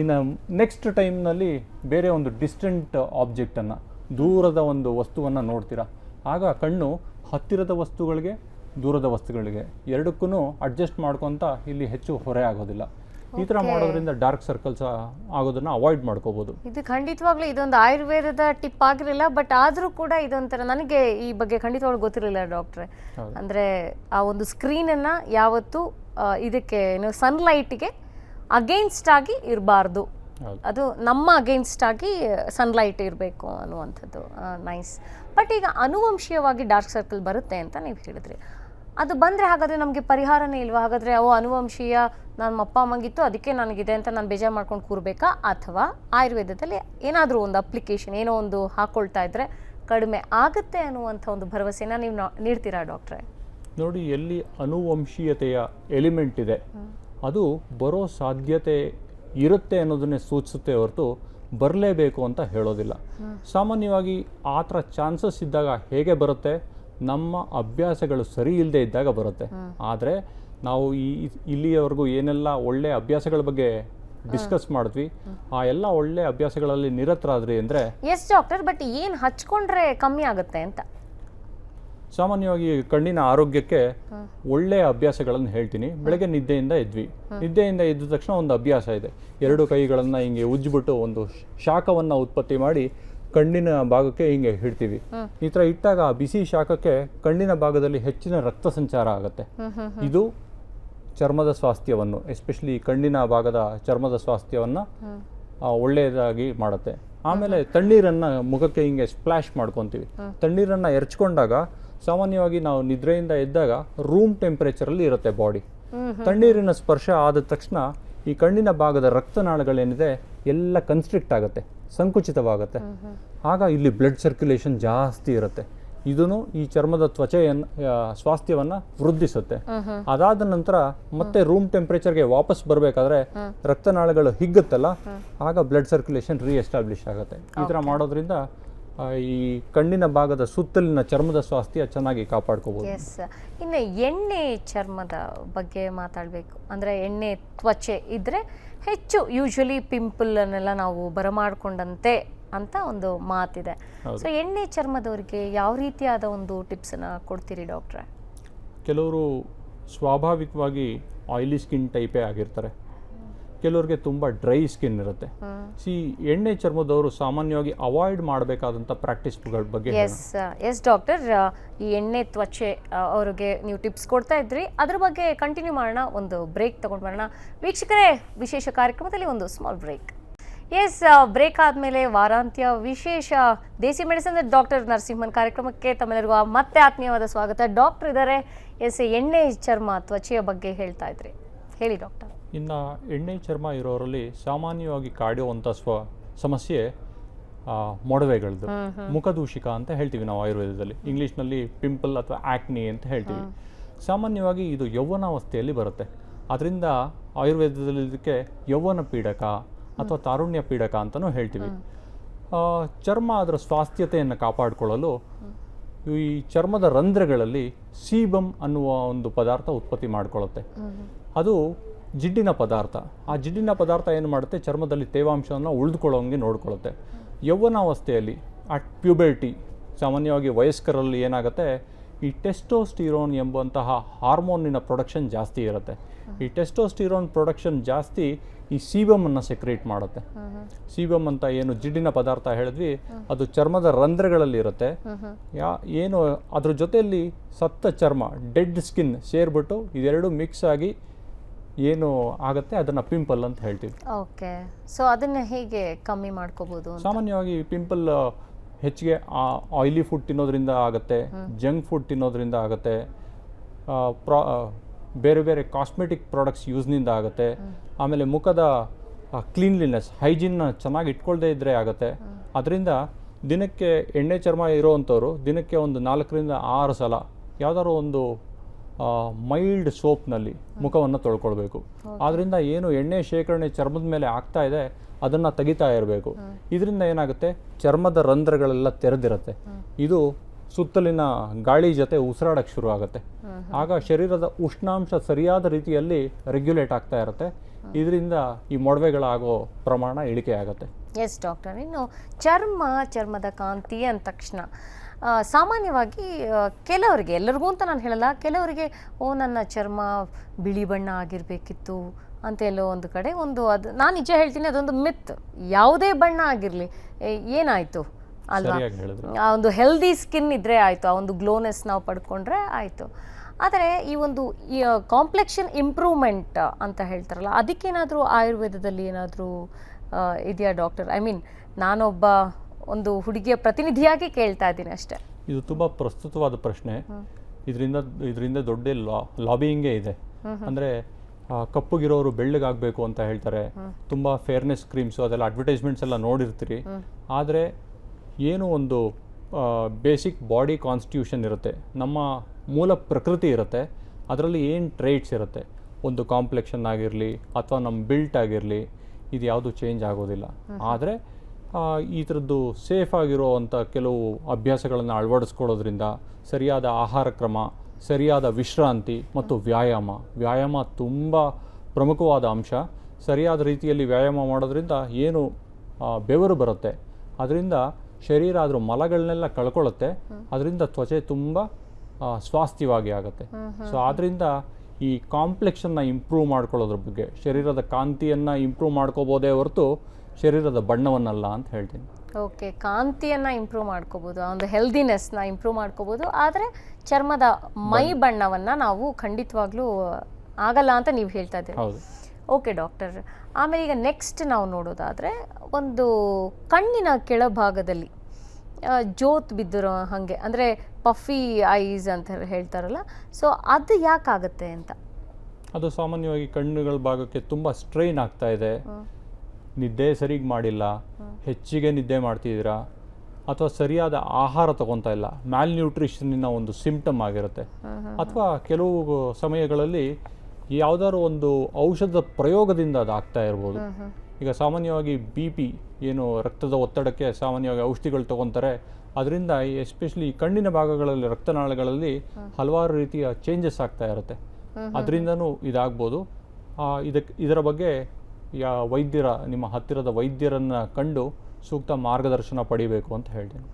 ಇನ್ನು ನೆಕ್ಸ್ಟ್ ಟೈಮ್ನಲ್ಲಿ ಬೇರೆ ಒಂದು ಡಿಸ್ಟೆಂಟ್ ಆಬ್ಜೆಕ್ಟನ್ನು ದೂರದ ಒಂದು ವಸ್ತುವನ್ನು ನೋಡ್ತೀರಾ? ಆಗ ಕಣ್ಣು ಹತ್ತಿರದ ವಸ್ತುಗಳಿಗೆ ದೂರದ ವಸ್ತುಗಳಿಗೆ ಎರಡಕ್ಕೂ ಅಡ್ಜಸ್ಟ್ ಮಾಡ್ಕೊತ ಇಲ್ಲಿ ಹೆಚ್ಚು ಹೊರೆ ಆಗೋದಿಲ್ಲ. ಈ ಥರ ಮಾಡೋದ್ರಿಂದ ಡಾರ್ಕ್ ಸರ್ಕಲ್ಸ್ ಆಗೋದನ್ನ ಅವಾಯ್ಡ್ ಮಾಡ್ಕೋಬಹುದು ಇದು ಖಂಡಿತವಾಗ್ಲೂ ಇದೊಂದು ಆಯುರ್ವೇದದ ಟಿಪ್ ಆಗಿರಲಿಲ್ಲ ಬಟ್ ಆದರೂ ಕೂಡ ಇದೊಂಥರ ನನಗೆ ಈ ಬಗ್ಗೆ ಖಂಡಿತವಾಗ್ಲೂ ಗೊತ್ತಿರಲಿಲ್ಲ ಡಾಕ್ಟ್ರೆ ಅಂದ್ರೆ ಆ ಒಂದು ಸ್ಕ್ರೀನನ್ನು ಯಾವತ್ತೂ ಯಾವತ್ತು ಇದಕ್ಕೆ ಏನು ಸನ್ಲೈಟಿಗೆ ಅಗೇನ್ಸ್ಟ್ ಆಗಿ ಇರಬಾರ್ದು. ಅದು ನಮ್ಮ ಅಗೇನ್ಸ್ಟ್ ಆಗಿ ಸನ್ಲೈಟ್ ಇರಬೇಕು ಅನ್ನುವಂಥದ್ದು ನೈಸ್ ಬಟ್ ಈಗ ಅನುವಂಶೀಯವಾಗಿ ಡಾರ್ಕ್ ಸರ್ಕಲ್ ಬರುತ್ತೆ ಅಂತ ನೀವು ಹೇಳಿದ್ರಿ. ಅದು ಬಂದರೆ ಹಾಗಾದರೆ ನಮಗೆ ಪರಿಹಾರನೇ ಇಲ್ವಾ? ಹಾಗಾದರೆ ಅವು ಅನುವಂಶೀಯ ನಮ್ಮ ಅಪ್ಪ ಅಮ್ಮಂಗಿತ್ತು ಅದಕ್ಕೆ ನನಗಿದೆ ಅಂತ ನಾನು ಬೇಜಾರು ಮಾಡ್ಕೊಂಡು ಕೂರಬೇಕಾ? ಅಥವಾ ಆಯುರ್ವೇದದಲ್ಲಿ ಏನಾದರೂ ಒಂದು ಅಪ್ಲಿಕೇಶನ್ ಏನೋ ಒಂದು ಹಾಕ್ಕೊಳ್ತಾ ಇದ್ರೆ ಕಡಿಮೆ ಆಗುತ್ತೆ ಅನ್ನುವಂಥ ಒಂದು ಭರವಸೆನ ನೀವು ನೀಡ್ತೀರಾ ಡಾಕ್ಟ್ರೆ? ನೋಡಿ ಎಲ್ಲಿ ಅನುವಂಶೀಯತೆಯ ಎಲಿಮೆಂಟ್ ಇದೆ ಅದು ಬರೋ ಸಾಧ್ಯತೆ ಇರುತ್ತೆ ಅನ್ನೋದನ್ನೇ ಸೂಚಿಸುತ್ತೆ ಹೊರತು ಬರಲೇಬೇಕು ಅಂತ ಹೇಳೋದಿಲ್ಲ. ಸಾಮಾನ್ಯವಾಗಿ ಆ ಥರ ಚಾನ್ಸಸ್ ಇದ್ದಾಗ ಹೇಗೆ ಬರುತ್ತೆ? ನಮ್ಮ ಅಭ್ಯಾಸಗಳು ಸರಿ ಇಲ್ಲದೆ ಇದ್ದಾಗ ಬರುತ್ತೆ. ಆದರೆ ನಾವು ಈ ಇಲ್ಲಿಯವರೆಗೂ ಏನೆಲ್ಲ ಒಳ್ಳೆಯ ಅಭ್ಯಾಸಗಳ ಬಗ್ಗೆ ಡಿಸ್ಕಸ್ ಮಾಡಿದ್ವಿ ಆ ಎಲ್ಲ ಒಳ್ಳೆ ಅಭ್ಯಾಸಗಳಲ್ಲಿ ನಿರತರಾದ್ರಿ ಅಂದರೆ ಎಸ್ ಡಾಕ್ಟರ್ ಬಟ್ ಏನು ಹಚ್ಕೊಂಡ್ರೆ ಕಮ್ಮಿ ಆಗುತ್ತೆ ಅಂತ? ಸಾಮಾನ್ಯವಾಗಿ ಕಣ್ಣಿನ ಆರೋಗ್ಯಕ್ಕೆ ಒಳ್ಳೆಯ ಅಭ್ಯಾಸಗಳನ್ನು ಹೇಳ್ತೀನಿ. ಬೆಳಗ್ಗೆ ನಿದ್ದೆಯಿಂದ ಎದ್ವಿ. ನಿದ್ದೆಯಿಂದ ಎದ್ದ ತಕ್ಷಣ ಒಂದು ಅಭ್ಯಾಸ ಇದೆ. ಎರಡು ಕೈಗಳನ್ನು ಹಿಂಗೆ ಉಜ್ಜಿಬಿಟ್ಟು ಒಂದು ಶಾಖವನ್ನು ಉತ್ಪತ್ತಿ ಮಾಡಿ ಕಣ್ಣಿನ ಭಾಗಕ್ಕೆ ಹಿಂಗೆ ಇಡ್ತೀವಿ. ಈ ಥರ ಇಟ್ಟಾಗ ಆ ಬಿಸಿ ಶಾಖಕ್ಕೆ ಕಣ್ಣಿನ ಭಾಗದಲ್ಲಿ ಹೆಚ್ಚಿನ ರಕ್ತ ಸಂಚಾರ ಆಗುತ್ತೆ. ಇದು ಚರ್ಮದ ಸ್ವಾಸ್ಥ್ಯವನ್ನು ಎಸ್ಪೆಷಲಿ ಕಣ್ಣಿನ ಭಾಗದ ಚರ್ಮದ ಸ್ವಾಸ್ಥ್ಯವನ್ನು ಒಳ್ಳೆಯದಾಗಿ ಮಾಡುತ್ತೆ. ಆಮೇಲೆ ತಣ್ಣೀರನ್ನು ಮುಖಕ್ಕೆ ಹಿಂಗೆ ಸ್ಪ್ಲಾಶ್ ಮಾಡ್ಕೊತೀವಿ. ತಣ್ಣೀರನ್ನು ಎರಚ್ಕೊಂಡಾಗ ಸಾಮಾನ್ಯವಾಗಿ ನಾವು ನಿದ್ರೆಯಿಂದ ಎದ್ದಾಗ ರೂಮ್ ಟೆಂಪರೇಚರಲ್ಲಿ ಇರುತ್ತೆ ಬಾಡಿ ತಣ್ಣೀರಿನ ಸ್ಪರ್ಶ ಆದ ತಕ್ಷಣ ಈ ಕಣ್ಣಿನ ಭಾಗದ ರಕ್ತನಾಳಗಳೇನಿದೆ ಎಲ್ಲ ಕನ್ಸ್ಟ್ರಿಕ್ಟ್ ಆಗುತ್ತೆ ಸಂಕುಚಿತವಾಗುತ್ತೆ. ಆಗ ಇಲ್ಲಿ ಬ್ಲಡ್ ಸರ್ಕ್ಯುಲೇಷನ್ ಜಾಸ್ತಿ ಇರುತ್ತೆ. ಇದನ್ನು ಈ ಚರ್ಮದ ತ್ವಚೆಯನ್ನು ಸ್ವಾಸ್ಥ್ಯವನ್ನ ವೃದ್ಧಿಸುತ್ತೆ. ಅದಾದ ನಂತರ ಮತ್ತೆ ರೂಮ್ ಟೆಂಪರೇಚರ್ಗೆ ವಾಪಸ್ ಬರಬೇಕಾದ್ರೆ ರಕ್ತನಾಳಗಳು ಹಿಗ್ಗುತ್ತಲ್ಲ ಆಗ ಬ್ಲಡ್ ಸರ್ಕ್ಯುಲೇಷನ್ ರೀಎಸ್ಟಾಬ್ಲಿಷ್ ಆಗುತ್ತೆ. ಈ ಥರ ಮಾಡೋದ್ರಿಂದ ಈ ಕಣ್ಣಿನ ಭಾಗದ ಸುತ್ತಲಿನ ಚರ್ಮದ ಸ್ವಾಸ್ಥ್ಯ ಚೆನ್ನಾಗಿ ಕಾಪಾಡ್ಕೋಬಹುದು ಎಸ್ ಇನ್ನು ಎಣ್ಣೆ ಚರ್ಮದ ಬಗ್ಗೆ ಮಾತಾಡಬೇಕು. ಅಂದರೆ ಎಣ್ಣೆ ತ್ವಚೆ ಇದ್ದರೆ ಹೆಚ್ಚು ಯೂಶ್ವಲಿ ಪಿಂಪಲ್ ಅನ್ನೆಲ್ಲ ನಾವು ಬರಮಾಡ್ಕೊಂಡಂತೆ ಅಂತ ಒಂದು ಮಾತಿದೆ. ಸೊ ಎಣ್ಣೆ ಚರ್ಮದವರಿಗೆ ಯಾವ ರೀತಿಯಾದ ಒಂದು ಟಿಪ್ಸನ್ನ ಕೊಡ್ತೀರಿ ಡಾಕ್ಟ್ರೆ? ಕೆಲವರು ಸ್ವಾಭಾವಿಕವಾಗಿ ಆಯಿಲಿ ಸ್ಕಿನ್ ಟೈಪೇ ಆಗಿರ್ತಾರೆ. ಕೆಲವ್ರಿಗೆ ತುಂಬ ಡ್ರೈ ಸ್ಕಿನ್ ಇರುತ್ತೆ. ಸಿ ಎಣ್ಣೆ ಚರ್ಮದವರು ಸಾಮಾನ್ಯವಾಗಿ ಅವಾಯ್ಡ್ ಮಾಡಬೇಕಾದಂಥ ಪ್ರಾಕ್ಟೀಸ್ಗಳ ಬಗ್ಗೆ. ಎಸ್ ಎಸ್ ಡಾಕ್ಟರ್ ಈ ಎಣ್ಣೆ ತ್ವಚೆ ಅವರಿಗೆ ನೀವು ಟಿಪ್ಸ್ ಕೊಡ್ತಾ ಇದ್ರಿ. ಅದ್ರ ಬಗ್ಗೆ ಕಂಟಿನ್ಯೂ ಮಾಡೋಣ. ಒಂದು ಬ್ರೇಕ್ ತಗೊಂಡು ಬರೋಣ. ವೀಕ್ಷಕರೇ ವಿಶೇಷ ಕಾರ್ಯಕ್ರಮದಲ್ಲಿ ಒಂದು ಸ್ಮಾಲ್ ಬ್ರೇಕ್ ಎಸ್ ಬ್ರೇಕ್ ಆದಮೇಲೆ ವಾರಾಂತ್ಯ ವಿಶೇಷ ದೇಸಿ ಮೆಡಿಸಿನ್ ಡಾಕ್ಟರ್ ನರಸಿಂಹನ್ ಕಾರ್ಯಕ್ರಮಕ್ಕೆ ತಮ್ಮೆಲ್ಲರಿಗೂ ಮತ್ತೆ ಆತ್ಮೀಯವಾದ ಸ್ವಾಗತ. ಡಾಕ್ಟರ್ ಇದ್ದಾರೆ ಎಸ್ ಎಣ್ಣೆ ಚರ್ಮ ತ್ವಚೆಯ ಬಗ್ಗೆ ಹೇಳ್ತಾ ಇದ್ರಿ. ಹೇಳಿ ಡಾಕ್ಟರ್ ಇನ್ನು ಎಣ್ಣೆ ಚರ್ಮ ಇರೋರಲ್ಲಿ ಸಾಮಾನ್ಯವಾಗಿ ಕಾಡುವಂಥ ಸ್ವ ಸಮಸ್ಯೆ ಮೊಡವೆಗಳದ್ದು ಮುಖದೂಷಿಕ ಅಂತ ಹೇಳ್ತೀವಿ ನಾವು ಆಯುರ್ವೇದದಲ್ಲಿ. ಇಂಗ್ಲೀಷ್ನಲ್ಲಿ ಪಿಂಪಲ್ ಅಥವಾ ಆಕ್ನಿ ಅಂತ ಹೇಳ್ತೀವಿ. ಸಾಮಾನ್ಯವಾಗಿ ಇದು ಯೌವನಾವಸ್ಥೆಯಲ್ಲಿ ಬರುತ್ತೆ. ಅದರಿಂದ ಆಯುರ್ವೇದದಲ್ಲಿ ಇದಕ್ಕೆ ಯೌವನ ಪೀಡಕ ಅಥವಾ ತಾರುಣ್ಯ ಪೀಡಕ ಅಂತಲೂ ಹೇಳ್ತೀವಿ. ಚರ್ಮ ಅದರ ಸ್ವಾಸ್ಥ್ಯತೆಯನ್ನು ಕಾಪಾಡಿಕೊಳ್ಳಲು ಈ ಚರ್ಮದ ರಂಧ್ರಗಳಲ್ಲಿ ಸೀಬಮ್ ಅನ್ನುವ ಒಂದು ಪದಾರ್ಥ ಉತ್ಪತ್ತಿ ಮಾಡಿಕೊಳ್ಳುತ್ತೆ. ಅದು ಜಿಡ್ಡಿನ ಪದಾರ್ಥ. ಆ ಜಿಡ್ಡಿನ ಪದಾರ್ಥ ಏನು ಮಾಡುತ್ತೆ? ಚರ್ಮದಲ್ಲಿ ತೇವಾಂಶವನ್ನು ಉಳಿದುಕೊಳ್ಳೋಂಗೆ ನೋಡ್ಕೊಳ್ಳುತ್ತೆ. ಯೌವನಾವಸ್ಥೆಯಲ್ಲಿ ಅಟ್ ಪ್ಯೂಬರ್ಟಿ ಸಾಮಾನ್ಯವಾಗಿ ವಯಸ್ಕರಲ್ಲಿ ಏನಾಗುತ್ತೆ? ಈ ಟೆಸ್ಟೋಸ್ಟಿರೋನ್ ಎಂಬಂತಹ ಹಾರ್ಮೋನಿನ ಪ್ರೊಡಕ್ಷನ್ ಜಾಸ್ತಿ ಇರುತ್ತೆ. ಈ ಟೆಸ್ಟೋಸ್ಟಿರೋನ್ ಪ್ರೊಡಕ್ಷನ್ ಜಾಸ್ತಿ ಈ ಸೀಬಮನ್ನು ಸೆಕ್ರೇಟ್ ಮಾಡುತ್ತೆ. ಸೀಬಮ್ ಅಂತ ಏನು? ಜಿಡ್ಡಿನ ಪದಾರ್ಥ ಹೇಳಿದ್ವಿ. ಅದು ಚರ್ಮದ ರಂಧ್ರಗಳಲ್ಲಿ ಇರುತ್ತೆ. ಯಾ, ಏನು? ಅದ್ರ ಜೊತೆಯಲ್ಲಿ ಸತ್ತ ಚರ್ಮ ಡೆಡ್ ಸ್ಕಿನ್ ಸೇರ್ಬಿಟ್ಟು ಇದೆರಡು ಮಿಕ್ಸ್ ಆಗಿ ಏನು ಆಗುತ್ತೆ ಅದನ್ನು ಪಿಂಪಲ್ ಅಂತ ಹೇಳ್ತೀವಿ. ಓಕೆ. ಸೊ ಅದನ್ನ ಹೇಗೆ ಕಮ್ಮಿ ಮಾಡ್ಕೋಬಹುದು ಸಾಮಾನ್ಯವಾಗಿ ಪಿಂಪಲ್ ಹೆಚ್ಚಿಗೆ ಆಯಿಲಿ ಫುಡ್ ತಿನ್ನೋದ್ರಿಂದ ಆಗುತ್ತೆ ಜಂಕ್ ಫುಡ್ ತಿನ್ನೋದ್ರಿಂದ ಆಗುತ್ತೆ ಪ್ರಾ ಬೇರೆ ಬೇರೆ ಕಾಸ್ಮೆಟಿಕ್ ಪ್ರಾಡಕ್ಟ್ಸ್ ಯೂಸ್ನಿಂದ ಆಗುತ್ತೆ ಆಮೇಲೆ ಮುಖದ ಕ್ಲೀನ್ಲಿನೆಸ್ ಹೈಜೀನ್ನ ಚೆನ್ನಾಗಿ ಇಟ್ಕೊಳ್ದೇ ಇದ್ದರೆ ಆಗುತ್ತೆ. ಅದರಿಂದ ದಿನಕ್ಕೆ ಎಣ್ಣೆ ಚರ್ಮ ಇರೋವಂಥವ್ರು ದಿನಕ್ಕೆ ಒಂದು ನಾಲ್ಕರಿಂದ ಆರು ಸಲ ಯಾವ್ದಾದ್ರು ಒಂದು ಮೈಲ್ಡ್ ಸೋಪ್ನಲ್ಲಿ ಮುಖವನ್ನು ತೊಳ್ಕೊಳ್ಬೇಕು. ಆದ್ದರಿಂದ ಏನು ಎಣ್ಣೆ ಶೇಖರಣೆ ಚರ್ಮದ ಮೇಲೆ ಆಗ್ತಾ ಇದೆ ಅದನ್ನು ತೆಗಿತಾ ಇರಬೇಕು. ಇದರಿಂದ ಏನಾಗುತ್ತೆ? ಚರ್ಮದ ರಂಧ್ರಗಳೆಲ್ಲ ತೆರೆದಿರುತ್ತೆ. ಇದು ಸುತ್ತಲಿನ ಗಾಳಿ ಜೊತೆ ಉಸಿರಾಡಕ್ಕೆ ಶುರು ಆಗುತ್ತೆ ಆಗ ಶರೀರದ ಉಷ್ಣಾಂಶ ಸರಿಯಾದ ರೀತಿಯಲ್ಲಿ ರೆಗ್ಯುಲೇಟ್ ಆಗ್ತಾ ಇರುತ್ತೆ. ಇದರಿಂದ ಈ ಮೊಡವೆಗಳಾಗೋ ಪ್ರಮಾಣ ಇಳಿಕೆ ಆಗುತ್ತೆ ಎಸ್ ಡಾಕ್ಟರ್ ಇನ್ನು ಚರ್ಮ ಚರ್ಮದ ಕಾಂತಿ ಅಂದ ತಕ್ಷಣ. ಸಾಮಾನ್ಯವಾಗಿ ಕೆಲವರಿಗೆ ಎಲ್ಲರಿಗೂ ಅಂತ ನಾನು ಹೇಳಲ್ಲ ಕೆಲವರಿಗೆ ಓ ನನ್ನ ಚರ್ಮ ಬಿಳಿ ಬಣ್ಣ ಆಗಿರಬೇಕಿತ್ತು ಅಂತ ಎಲ್ಲೋ ಒಂದು ಕಡೆ ಒಂದು ಅದು ನಾನು ನಿಜ ಹೇಳ್ತೀನಿ ಅದೊಂದು ಮಿತ್. ಯಾವುದೇ ಬಣ್ಣ ಆಗಿರಲಿ ಏನಾಯಿತು? ಅಲ್ವಾ? ಆ ಒಂದು ಹೆಲ್ದಿ ಸ್ಕಿನ್ ಇದ್ದರೆ ಆಯಿತು ಆ ಒಂದು ಗ್ಲೋನೆಸ್ ನಾವು ಪಡ್ಕೊಂಡ್ರೆ ಆಯಿತು. ಆದರೆ ಈ ಒಂದು ಕಾಂಪ್ಲೆಕ್ಷನ್ ಇಂಪ್ರೂವ್ಮೆಂಟ್ ಅಂತ ಹೇಳ್ತಾರಲ್ಲ ಅದಕ್ಕೇನಾದರೂ ಆಯುರ್ವೇದದಲ್ಲಿ ಏನಾದರೂ ಇದೆಯಾ ಡಾಕ್ಟರ್? ಐ ಮೀನ್ ನಾನೊಬ್ಬ ಒಂದು ಹುಡುಗಿಯ ಪ್ರತಿನಿಧಿಯಾಗಿ ಕೇಳ್ತಾ ಇದ್ದೀನಿ ಅಷ್ಟೇ. ಇದು ತುಂಬ ಪ್ರಸ್ತುತವಾದ ಪ್ರಶ್ನೆ. ಇದರಿಂದ ಇದರಿಂದ ದೊಡ್ಡ ಲಾ ಲಾಬಿಯಿಂಗೇ ಇದೆ. ಅಂದರೆ ಕಪ್ಪುಗಿರೋರು ಬೆಳ್ಳಗಾಗಬೇಕು ಅಂತ ಹೇಳ್ತಾರೆ. ತುಂಬ ಫೇರ್ನೆಸ್ ಕ್ರೀಮ್ಸು ಅದೆಲ್ಲ ಅಡ್ವರ್ಟೈಸ್ಮೆಂಟ್ಸ್ ಎಲ್ಲ ನೋಡಿರ್ತೀರಿ. ಆದರೆ ಏನು ಒಂದು ಬೇಸಿಕ್ ಬಾಡಿ ಕಾನ್ಸ್ಟಿಟ್ಯೂಷನ್ ಇರುತ್ತೆ. ನಮ್ಮ ಮೂಲ ಪ್ರಕೃತಿ ಇರುತ್ತೆ. ಅದರಲ್ಲಿ ಏನು ಟ್ರೇಟ್ಸ್ ಇರುತ್ತೆ? ಒಂದು ಕಾಂಪ್ಲೆಕ್ಷನ್ ಆಗಿರಲಿ ಅಥವಾ ನಮ್ಮ ಬಿಲ್ಟ್ ಆಗಿರಲಿ ಇದು ಯಾವುದು ಚೇಂಜ್ ಆಗೋದಿಲ್ಲ. ಆದರೆ ಈ ಥರದ್ದು ಸೇಫ್ ಆಗಿರುವಂಥ ಕೆಲವು ಅಭ್ಯಾಸಗಳನ್ನು ಅಳವಡಿಸ್ಕೊಳ್ಳೋದ್ರಿಂದ ಸರಿಯಾದ ಆಹಾರ ಕ್ರಮ ಸರಿಯಾದ ವಿಶ್ರಾಂತಿ ಮತ್ತು ವ್ಯಾಯಾಮ. ವ್ಯಾಯಾಮ ತುಂಬ ಪ್ರಮುಖವಾದ ಅಂಶ. ಸರಿಯಾದ ರೀತಿಯಲ್ಲಿ ವ್ಯಾಯಾಮ ಮಾಡೋದ್ರಿಂದ ಏನು ಬೆವರು ಬರುತ್ತೆ. ಅದರಿಂದ ಶರೀರ ಆದರೂ ಮಲಗಳನ್ನೆಲ್ಲ ಕಳ್ಕೊಳ್ಳುತ್ತೆ. ಅದರಿಂದ ತ್ವಚೆ ತುಂಬ ಸ್ವಾಸ್ಥ್ಯವಾಗಿ ಆಗುತ್ತೆ. ಸೊ ಆದ್ದರಿಂದ ಈ ಕಾಂಪ್ಲೆಕ್ಷನ್ನ ಇಂಪ್ರೂವ್ ಮಾಡ್ಕೊಳ್ಳೋದ್ರ ಬಗ್ಗೆ ಶರೀರದ ಕಾಂತಿಯನ್ನು ಇಂಪ್ರೂವ್ ಮಾಡ್ಕೋಬೋದೇ ಹೊರತು ಶರೀರದ ಬಣ್ಣವನ್ನಲ್ಲ ಅಂತ ಹೇಳ್ತೀನಿ. ಓಕೆ ಕಾಂತಿಯನ್ನು ಇಂಪ್ರೂವ್ ಮಾಡ್ಕೋಬೋದು ಆ ಒಂದು ಹೆಲ್ದಿನೆಸ್ನ ಇಂಪ್ರೂವ್ ಮಾಡ್ಕೋಬೋದು ಆದರೆ ಚರ್ಮದ ಮೈ ಬಣ್ಣವನ್ನು ನಾವು ಖಂಡಿತವಾಗ್ಲೂ ಆಗಲ್ಲ ಅಂತ ನೀವು ಹೇಳ್ತಾ ಇದ್ದೀರಿ. ಹೌದು. ಓಕೆ ಡಾಕ್ಟರ್ ಆಮೇಲೆ ಈಗ ನೆಕ್ಸ್ಟ್ ನಾವು ನೋಡೋದಾದರೆ ಒಂದು ಕಣ್ಣಿನ ಕೆಳಭಾಗದಲ್ಲಿ ಜೋತ್ ಬಿದ್ದಿರೋ ಹಾಗೆ ಅಂದರೆ ಪಫಿ ಐಸ್ ಅಂತ ಹೇಳ್ತಾರಲ್ಲ ಸೊ ಅದು ಯಾಕಾಗುತ್ತೆ ಅಂತ? ಅದು ಸಾಮಾನ್ಯವಾಗಿ ಕಣ್ಣುಗಳ ಭಾಗಕ್ಕೆ ತುಂಬ ಸ್ಟ್ರೈನ್ ಆಗ್ತಾ ಇದೆ. ನಿದ್ದೆ ಸರಿಗೆ ಮಾಡಿಲ್ಲ, ಹೆಚ್ಚಿಗೆ ನಿದ್ದೆ ಮಾಡ್ತಿದ್ದೀರಾ? ಅಥವಾ ಸರಿಯಾದ ಆಹಾರ ತಗೊತಾ ಇಲ್ಲ ಮ್ಯಾಲ್ ನ್ಯೂಟ್ರಿಷನ್ನಿನ ಒಂದು ಸಿಂಪ್ಟಮ್ ಆಗಿರುತ್ತೆ. ಅಥವಾ ಕೆಲವು ಸಮಯಗಳಲ್ಲಿ ಯಾವುದಾದ್ರು ಒಂದು ಔಷಧದ ಪ್ರಯೋಗದಿಂದ ಅದು ಆಗ್ತಾ ಇರ್ಬೋದು. ಈಗ ಸಾಮಾನ್ಯವಾಗಿ ಬಿ ಪಿ, ಏನು ರಕ್ತದ ಒತ್ತಡಕ್ಕೆ ಸಾಮಾನ್ಯವಾಗಿ ಔಷಧಿಗಳು ತಗೊತಾರೆ. ಅದರಿಂದ ಎಸ್ಪೆಷಲಿ ಕಣ್ಣಿನ ಭಾಗಗಳಲ್ಲಿ, ರಕ್ತನಾಳಗಳಲ್ಲಿ ಹಲವಾರು ರೀತಿಯ ಚೇಂಜಸ್ ಆಗ್ತಾ ಇರುತ್ತೆ. ಅದರಿಂದನೂ ಇದಾಗ್ಬೋದು. ಇದಕ್ಕೆ ಇದರ ಬಗ್ಗೆ ಯಾ ವೈದ್ಯರ ನಿಮ್ಮ ಹತ್ತಿರದ ವೈದ್ಯರನ್ನ ಕಂಡು ಸೂಕ್ತ ಮಾರ್ಗದರ್ಶನ ಪಡಿಬೇಕು ಅಂತ ಹೇಳ್ತೀನಿ.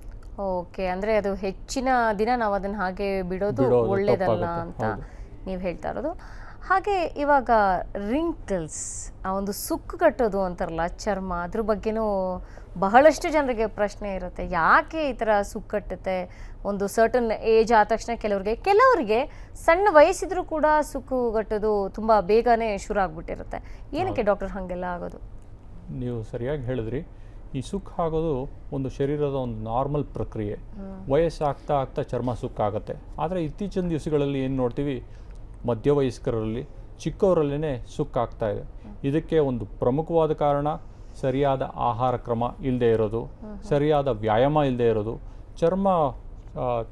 ಓಕೆ ಅಂದರೆ ಅದು ಹೆಚ್ಚಿನ ದಿನ ನಾವು ಅದನ್ನು ಹಾಗೆ ಬಿಡೋದು ಒಳ್ಳೆಯದಲ್ಲ ಒಳ್ಳೇದಲ್ಲ ಅಂತ. ನೀವು ಹೇಳ್ತಾ ಇರೋದು. ಹಾಗೆ ಇವಾಗ ರಿಂಕಲ್ಸ್ ಆ ಒಂದು ಸುಕ್ಕು ಕಟ್ಟೋದು ಅಂತಾರಲ್ಲ ಚರ್ಮ ಅದ್ರ ಬಗ್ಗೆನೂ ಬಹಳಷ್ಟು ಜನರಿಗೆ ಪ್ರಶ್ನೆ ಇರುತ್ತೆ. ಯಾಕೆ ಈ ಥರ ಸುಕ್ಕು ಕಟ್ಟುತ್ತೆ? ಒಂದು ಸರ್ಟನ್ ಏಜ್ ಆದ ತಕ್ಷಣ ಕೆಲವರಿಗೆ ಕೆಲವರಿಗೆ ಸಣ್ಣ ವಯಸ್ಸಿದ್ರೂ ಕೂಡ ಸುಕ್ಕು ಕಟ್ಟೋದು ತುಂಬ ಬೇಗನೆ ಶುರು ಆಗ್ಬಿಟ್ಟಿರುತ್ತೆ. ಏನಕ್ಕೆ ಡಾಕ್ಟರ್ ಹಾಗೆಲ್ಲ ಆಗೋದು? ನೀವು ಸರಿಯಾಗಿ ಹೇಳಿದ್ರಿ. ಈ ಸುಕ್ಕು ಆಗೋದು ಒಂದು ಶರೀರದ ಒಂದು ನಾರ್ಮಲ್ ಪ್ರಕ್ರಿಯೆ. ವಯಸ್ಸಾಗ್ತಾ ಆಗ್ತಾ ಚರ್ಮ ಸುಕ್ಕಾಗುತ್ತೆ. ಆದರೆ ಇತ್ತೀಚಿನ ದಿವಸಗಳಲ್ಲಿ ಏನು ನೋಡ್ತೀವಿ? ಮಧ್ಯವಯಸ್ಕರಲ್ಲಿ ಚಿಕ್ಕವರಲ್ಲೇ ಸುಕ್ಕಾಗ್ತಾ ಇದೆ. ಇದಕ್ಕೆ ಒಂದು ಪ್ರಮುಖವಾದ ಕಾರಣ ಸರಿಯಾದ ಆಹಾರ ಕ್ರಮ ಇಲ್ಲದೆ ಇರೋದು. ಸರಿಯಾದ ವ್ಯಾಯಾಮ ಇಲ್ಲದೆ ಇರೋದು. ಚರ್ಮ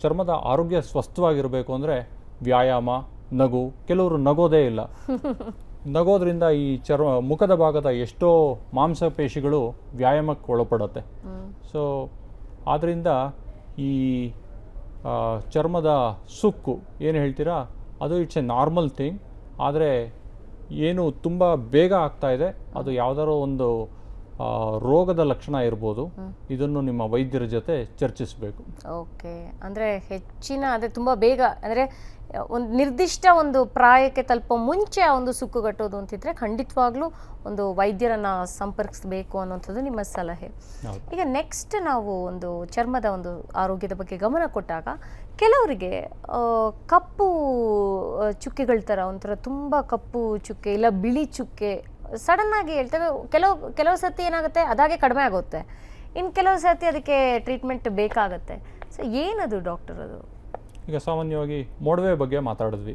ಚರ್ಮದ ಆರೋಗ್ಯ ಸ್ವಸ್ಥವಾಗಿರಬೇಕು ಅಂದರೆ ವ್ಯಾಯಾಮ ನಗು ಕೆಲವರು ನಗೋದೇ ಇಲ್ಲ. ನಗೋದ್ರಿಂದ ಈ ಚರ್ಮ ಮುಖದ ಭಾಗದ ಎಷ್ಟೋ ಮಾಂಸಪೇಶಿಗಳು ವ್ಯಾಯಾಮಕ್ಕೆ ಒಳಪಡುತ್ತೆ. ಸೊ ಆದ್ದರಿಂದ ಈ ಚರ್ಮದ ಸುಕ್ಕು ಏನು ಹೇಳ್ತೀರಾ? ಅದು ಇಟ್ಸ್ ಎ ನಾರ್ಮಲ್ ಥಿಂಗ್ ಆದರೆ ಏನು ತುಂಬ ಬೇಗ ಆಗ್ತಾ ಇದೆ. ಅದು ಯಾವುದಾರೋ ಒಂದು ರೋಗದ ಲಕ್ಷಣ ಇರ್ಬೋದು. ಇದನ್ನು ನಿಮ್ಮ ವೈದ್ಯರ ಜೊತೆ ಚರ್ಚಿಸಬೇಕು. ಓಕೆ. ಅಂದರೆ ಹೆಚ್ಚಿನ ಅದೇ ತುಂಬ ಬೇಗ ಅಂದರೆ ಒಂದು ನಿರ್ದಿಷ್ಟ ಒಂದು ಪ್ರಾಯಕ್ಕೆ ತಲುಪೋ ಮುಂಚೆ ಆ ಒಂದು ಸುಕ್ಕುಗಟ್ಟೋದು ಅಂತಿದ್ರೆ ಖಂಡಿತವಾಗ್ಲೂ ಒಂದು ವೈದ್ಯರನ್ನ ಸಂಪರ್ಕಿಸಬೇಕು ಅನ್ನೋಂಥದ್ದು ನಿಮ್ಮ ಸಲಹೆ. ಈಗ ನೆಕ್ಸ್ಟ್ ನಾವು ಒಂದು ಚರ್ಮದ ಒಂದು ಆರೋಗ್ಯದ ಬಗ್ಗೆ ಗಮನ ಕೊಟ್ಟಾಗ ಕೆಲವರಿಗೆ ಕಪ್ಪು ಚುಕ್ಕೆಗಳ ಥರ ಒಂಥರ ತುಂಬ ಕಪ್ಪು ಚುಕ್ಕೆ ಇಲ್ಲ ಬಿಳಿ ಚುಕ್ಕೆ ಸಡನ್ ಆಗಿ ಹೇಳ್ತೇವೆ ಕೆಲವು ಕೆಲವು ಸರ್ತಿ ಏನಾಗುತ್ತೆ ಅದಾಗೆ ಕಡಿಮೆ ಆಗುತ್ತೆ. ಇನ್ನು ಕೆಲವು ಸರ್ತಿ ಅದಕ್ಕೆ ಟ್ರೀಟ್ಮೆಂಟ್ ಬೇಕಾಗುತ್ತೆ. ಸೊ ಏನದು ಡಾಕ್ಟರ್ ಅದು? ಈಗ ಸಾಮಾನ್ಯವಾಗಿ ಮೊಡವೆ ಬಗ್ಗೆ ಮಾತಾಡಿದ್ವಿ.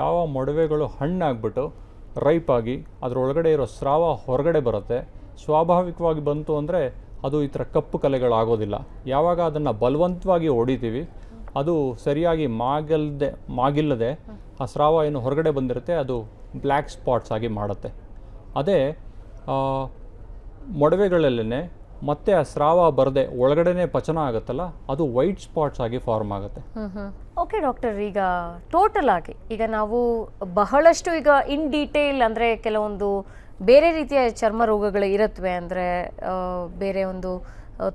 ಯಾವ ಮೊಡವೆಗಳು ಹಣ್ಣಾಗ್ಬಿಟ್ಟು ರೈಪ್ ಆಗಿ ಅದರೊಳಗಡೆ ಇರೋ ಸ್ರಾವ ಹೊರಗಡೆ ಬರುತ್ತೆ ಸ್ವಾಭಾವಿಕವಾಗಿ ಬಂತು ಅಂದರೆ ಅದು ಈ ಥರ ಕಪ್ಪು ಕಲೆಗಳಾಗೋದಿಲ್ಲ. ಯಾವಾಗ ಅದನ್ನು ಬಲವಂತವಾಗಿ ಹೊಡಿತೀವಿ ಅದು ಸರಿಯಾಗಿ ಮಾಗಲ್ದೆ ಮಾಗಿಲ್ಲದೆ ಆ ಸ್ರಾವ ಏನು ಹೊರಗಡೆ ಬಂದಿರುತ್ತೆ ಅದು ಬ್ಲ್ಯಾಕ್ ಸ್ಪಾಟ್ಸ್ ಆಗಿ ಮಾಡುತ್ತೆ. ಅದೇ ಮೊಡವೆಗಳಲ್ಲೇ ಮತ್ತೆ ಆ ಸ್ರಾವ ಬರದೆ ಒಳಗಡೆನೇ ಪಚನ ಆಗುತ್ತಲ್ಲ, ಅದು ವೈಟ್ ಸ್ಪಾಟ್ಸ್ ಆಗಿ ಫಾರ್ಮ್ ಆಗುತ್ತೆ. ಓಕೆ ಡಾಕ್ಟರ್ ಈಗ ಟೋಟಲ್ ಆಗಿ, ಈಗ ನಾವು ಬಹಳಷ್ಟು ಈಗ ಇನ್ ಡೀಟೇಲ್ ಅಂದರೆ ಕೆಲವೊಂದು ಬೇರೆ ರೀತಿಯ ಚರ್ಮ ರೋಗಗಳು ಇರುತ್ತವೆ ಅಂದರೆ ಬೇರೆ ಒಂದು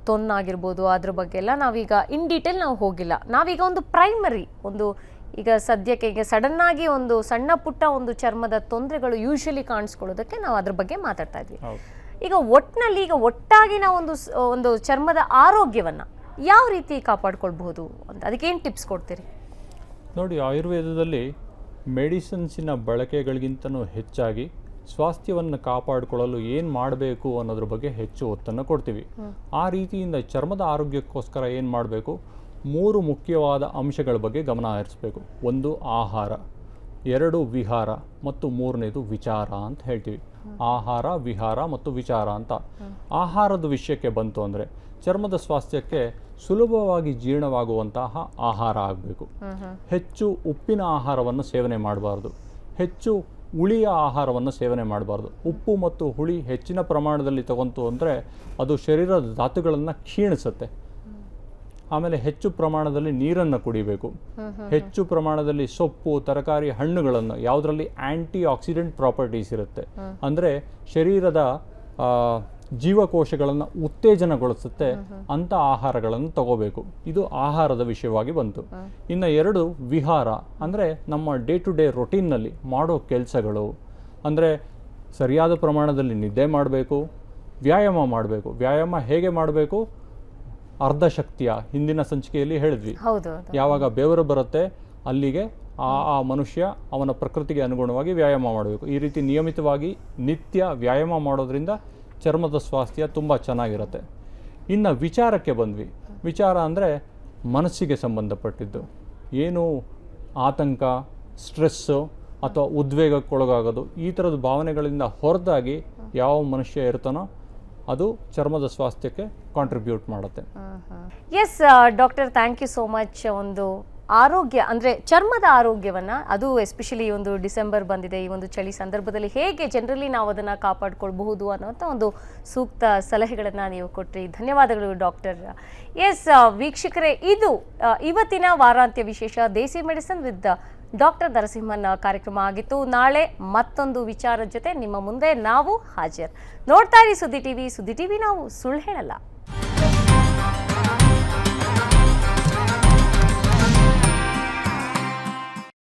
ತೊನ್ನಾಗಿರ್ಬೋದು ಅದ್ರ ಬಗ್ಗೆ ಎಲ್ಲ ನಾವೀಗ ಇನ್ ಡೀಟೇಲ್ ನಾವು ಹೋಗಿಲ್ಲ. ನಾವೀಗ ಒಂದು ಪ್ರೈಮರಿ ಒಂದು ಈಗ ಸದ್ಯಕ್ಕೆ ಈಗ ಸಡನ್ ಆಗಿ ಒಂದು ಸಣ್ಣ ಪುಟ್ಟ ಒಂದು ಚರ್ಮದ ತೊಂದರೆಗಳು ಯೂಶಲಿ ಕಾಣಿಸ್ಕೊಳ್ಳೋದಕ್ಕೆ ನಾವು ಅದ್ರ ಬಗ್ಗೆ ಮಾತಾಡ್ತಾ ಇದ್ವಿ. ಈಗ ಒಟ್ಟಿನಲ್ಲಿ ಈಗ ಒಟ್ಟಾಗಿ ನಾವು ಒಂದು ಒಂದು ಚರ್ಮದ ಆರೋಗ್ಯವನ್ನ ಯಾವ ರೀತಿ ಕಾಪಾಡ್ಕೊಳ್ಬಹುದು ಅಂತ ಅದಕ್ಕೆ ಏನು ಟಿಪ್ಸ್ ಕೊಡ್ತೀರಿ? ನೋಡಿ ಆಯುರ್ವೇದದಲ್ಲಿ ಮೆಡಿಸಿನ್ಸಿನ ಬಳಕೆಗಳಿಗಿಂತನೂ ಹೆಚ್ಚಾಗಿ ಸ್ವಾಸ್ಥ್ಯವನ್ನು ಕಾಪಾಡಿಕೊಳ್ಳಲು ಏನು ಮಾಡಬೇಕು ಅನ್ನೋದ್ರ ಬಗ್ಗೆ ಹೆಚ್ಚು ಒತ್ತನ್ನು ಕೊಡ್ತೀವಿ. ಆ ರೀತಿಯಿಂದ ಚರ್ಮದ ಆರೋಗ್ಯಕ್ಕೋಸ್ಕರ ಏನು ಮಾಡಬೇಕು? ಮೂರು ಮುಖ್ಯವಾದ ಅಂಶಗಳ ಬಗ್ಗೆ ಗಮನ ಹರಿಸಬೇಕು. ಒಂದು, ಆಹಾರ. ಎರಡು, ವಿಹಾರ. ಮತ್ತು ಮೂರನೇದು, ವಿಚಾರ ಅಂತ ಹೇಳ್ತೀವಿ. ಆಹಾರ, ವಿಹಾರ ಮತ್ತು ವಿಚಾರ ಅಂತ. ಆಹಾರದ ವಿಷಯಕ್ಕೆ ಬಂತು ಅಂದರೆ ಚರ್ಮದ ಸ್ವಾಸ್ಥ್ಯಕ್ಕೆ ಸುಲಭವಾಗಿ ಜೀರ್ಣವಾಗುವಂತಹ ಆಹಾರ ಆಗಬೇಕು. ಹೆಚ್ಚು ಉಪ್ಪಿನ ಆಹಾರವನ್ನು ಸೇವನೆ ಮಾಡಬಾರ್ದು. ಹೆಚ್ಚು ಹುಳಿಯ ಆಹಾರವನ್ನು ಸೇವನೆ ಮಾಡಬಾರ್ದು. ಉಪ್ಪು ಮತ್ತು ಹುಳಿ ಹೆಚ್ಚಿನ ಪ್ರಮಾಣದಲ್ಲಿ ತಗೊಂತು ಅಂದರೆ ಅದು ಶರೀರದ ಧಾತುಗಳನ್ನು ಕ್ಷೀಣಿಸುತ್ತೆ. ಆಮೇಲೆ ಹೆಚ್ಚು ಪ್ರಮಾಣದಲ್ಲಿ ನೀರನ್ನು ಕುಡಿಬೇಕು. ಹೆಚ್ಚು ಪ್ರಮಾಣದಲ್ಲಿ ಸೊಪ್ಪು ತರಕಾರಿ ಹಣ್ಣುಗಳನ್ನು ಯಾವುದರಲ್ಲಿ ಆಂಟಿ ಆಕ್ಸಿಡೆಂಟ್ ಪ್ರಾಪರ್ಟೀಸ್ ಇರುತ್ತೆ. ಅಂದರೆ ಶರೀರದ ಜೀವಕೋಶಗಳನ್ನು ಉತ್ತೇಜನಗೊಳಿಸುತ್ತೆ ಅಂಥ ಆಹಾರಗಳನ್ನು ತಗೋಬೇಕು. ಇದು ಆಹಾರದ ವಿಷಯವಾಗಿ ಬಂತು. ಇನ್ನು ಎರಡು ವಿಹಾರ ಅಂದರೆ ನಮ್ಮ ಡೇ ಟು ಡೇ ರೊಟೀನ್ನಲ್ಲಿ ಮಾಡೋ ಕೆಲಸಗಳು. ಅಂದರೆ ಸರಿಯಾದ ಪ್ರಮಾಣದಲ್ಲಿ ನಿದ್ದೆ ಮಾಡಬೇಕು ವ್ಯಾಯಾಮ ಮಾಡಬೇಕು. ವ್ಯಾಯಾಮ ಹೇಗೆ ಮಾಡಬೇಕು? ಅರ್ಧ ಶಕ್ತಿಯ ಹಿಂದಿನ ಸಂಚಿಕೆಯಲ್ಲಿ ಹೇಳಿದ್ವಿ. ಯಾವಾಗ ಬೆವರು ಬರುತ್ತೆ ಅಲ್ಲಿಗೆ ಆ ಆ ಮನುಷ್ಯ ಅವನ ಪ್ರಕೃತಿಗೆ ಅನುಗುಣವಾಗಿ ವ್ಯಾಯಾಮ ಮಾಡಬೇಕು. ಈ ರೀತಿ ನಿಯಮಿತವಾಗಿ ನಿತ್ಯ ವ್ಯಾಯಾಮ ಮಾಡೋದ್ರಿಂದ ಚರ್ಮದ ಸ್ವಾಸ್ಥ್ಯ ತುಂಬ ಚೆನ್ನಾಗಿರುತ್ತೆ. ಇನ್ನು ವಿಚಾರಕ್ಕೆ ಬಂದ್ವಿ. ವಿಚಾರ ಅಂದರೆ ಮನಸ್ಸಿಗೆ ಸಂಬಂಧಪಟ್ಟಿದ್ದು. ಏನು ಆತಂಕ ಸ್ಟ್ರೆಸ್ಸು ಅಥವಾ ಉದ್ವೇಗಕ್ಕೊಳಗಾಗೋದು ಈ ಥರದ ಭಾವನೆಗಳಿಂದ ಹೊರತಾಗಿ ಯಾವ ಮನುಷ್ಯ ಇರ್ತಾನೋ ಅದು ಚರ್ಮದ ಸ್ವಾಸ್ಥ್ಯಕ್ಕೆ ಕಾಂಟ್ರಿಬ್ಯೂಟ್ ಮಾಡುತ್ತೆ. Yes doctor thank you so much ಒಂದು ಆರೋಗ್ಯ, ಅಂದರೆ ಚರ್ಮದ ಆರೋಗ್ಯವನ್ನು, ಅದು ಎಸ್ಪೆಷಲಿ ಒಂದು ಡಿಸೆಂಬರ್ ಬಂದಿದೆ, ಈ ಒಂದು ಚಳಿ ಸಂದರ್ಭದಲ್ಲಿ ಹೇಗೆ ಜನರಲಿ ನಾವು ಅದನ್ನು ಕಾಪಾಡಿಕೊಳ್ಬಹುದು ಅನ್ನೋಂಥ ಒಂದು ಸೂಕ್ತ ಸಲಹೆಗಳನ್ನು ನೀವು ಕೊಟ್ಟರಿ ಧನ್ಯವಾದಗಳು ಡಾಕ್ಟರ್ ಎಸ್ ವೀಕ್ಷಕರೇ, ಇದು ಇವತ್ತಿನ ವಾರಾಂತ್ಯ ವಿಶೇಷ, desi medicine with doctor Narasimhan ಕಾರ್ಯಕ್ರಮ ಆಗಿತ್ತು. ನಾಳೆ ಮತ್ತೊಂದು ವಿಚಾರದ ಜೊತೆ ನಿಮ್ಮ ಮುಂದೆ ನಾವು ಹಾಜರ್. ನೋಡ್ತಾ ಇರಿ ಸುದ್ದಿ ಟಿವಿ. ಸುದ್ದಿ ಟಿವಿ ನಾವು ಸುಳ್ಳು ಹೇಳಲ್ಲ.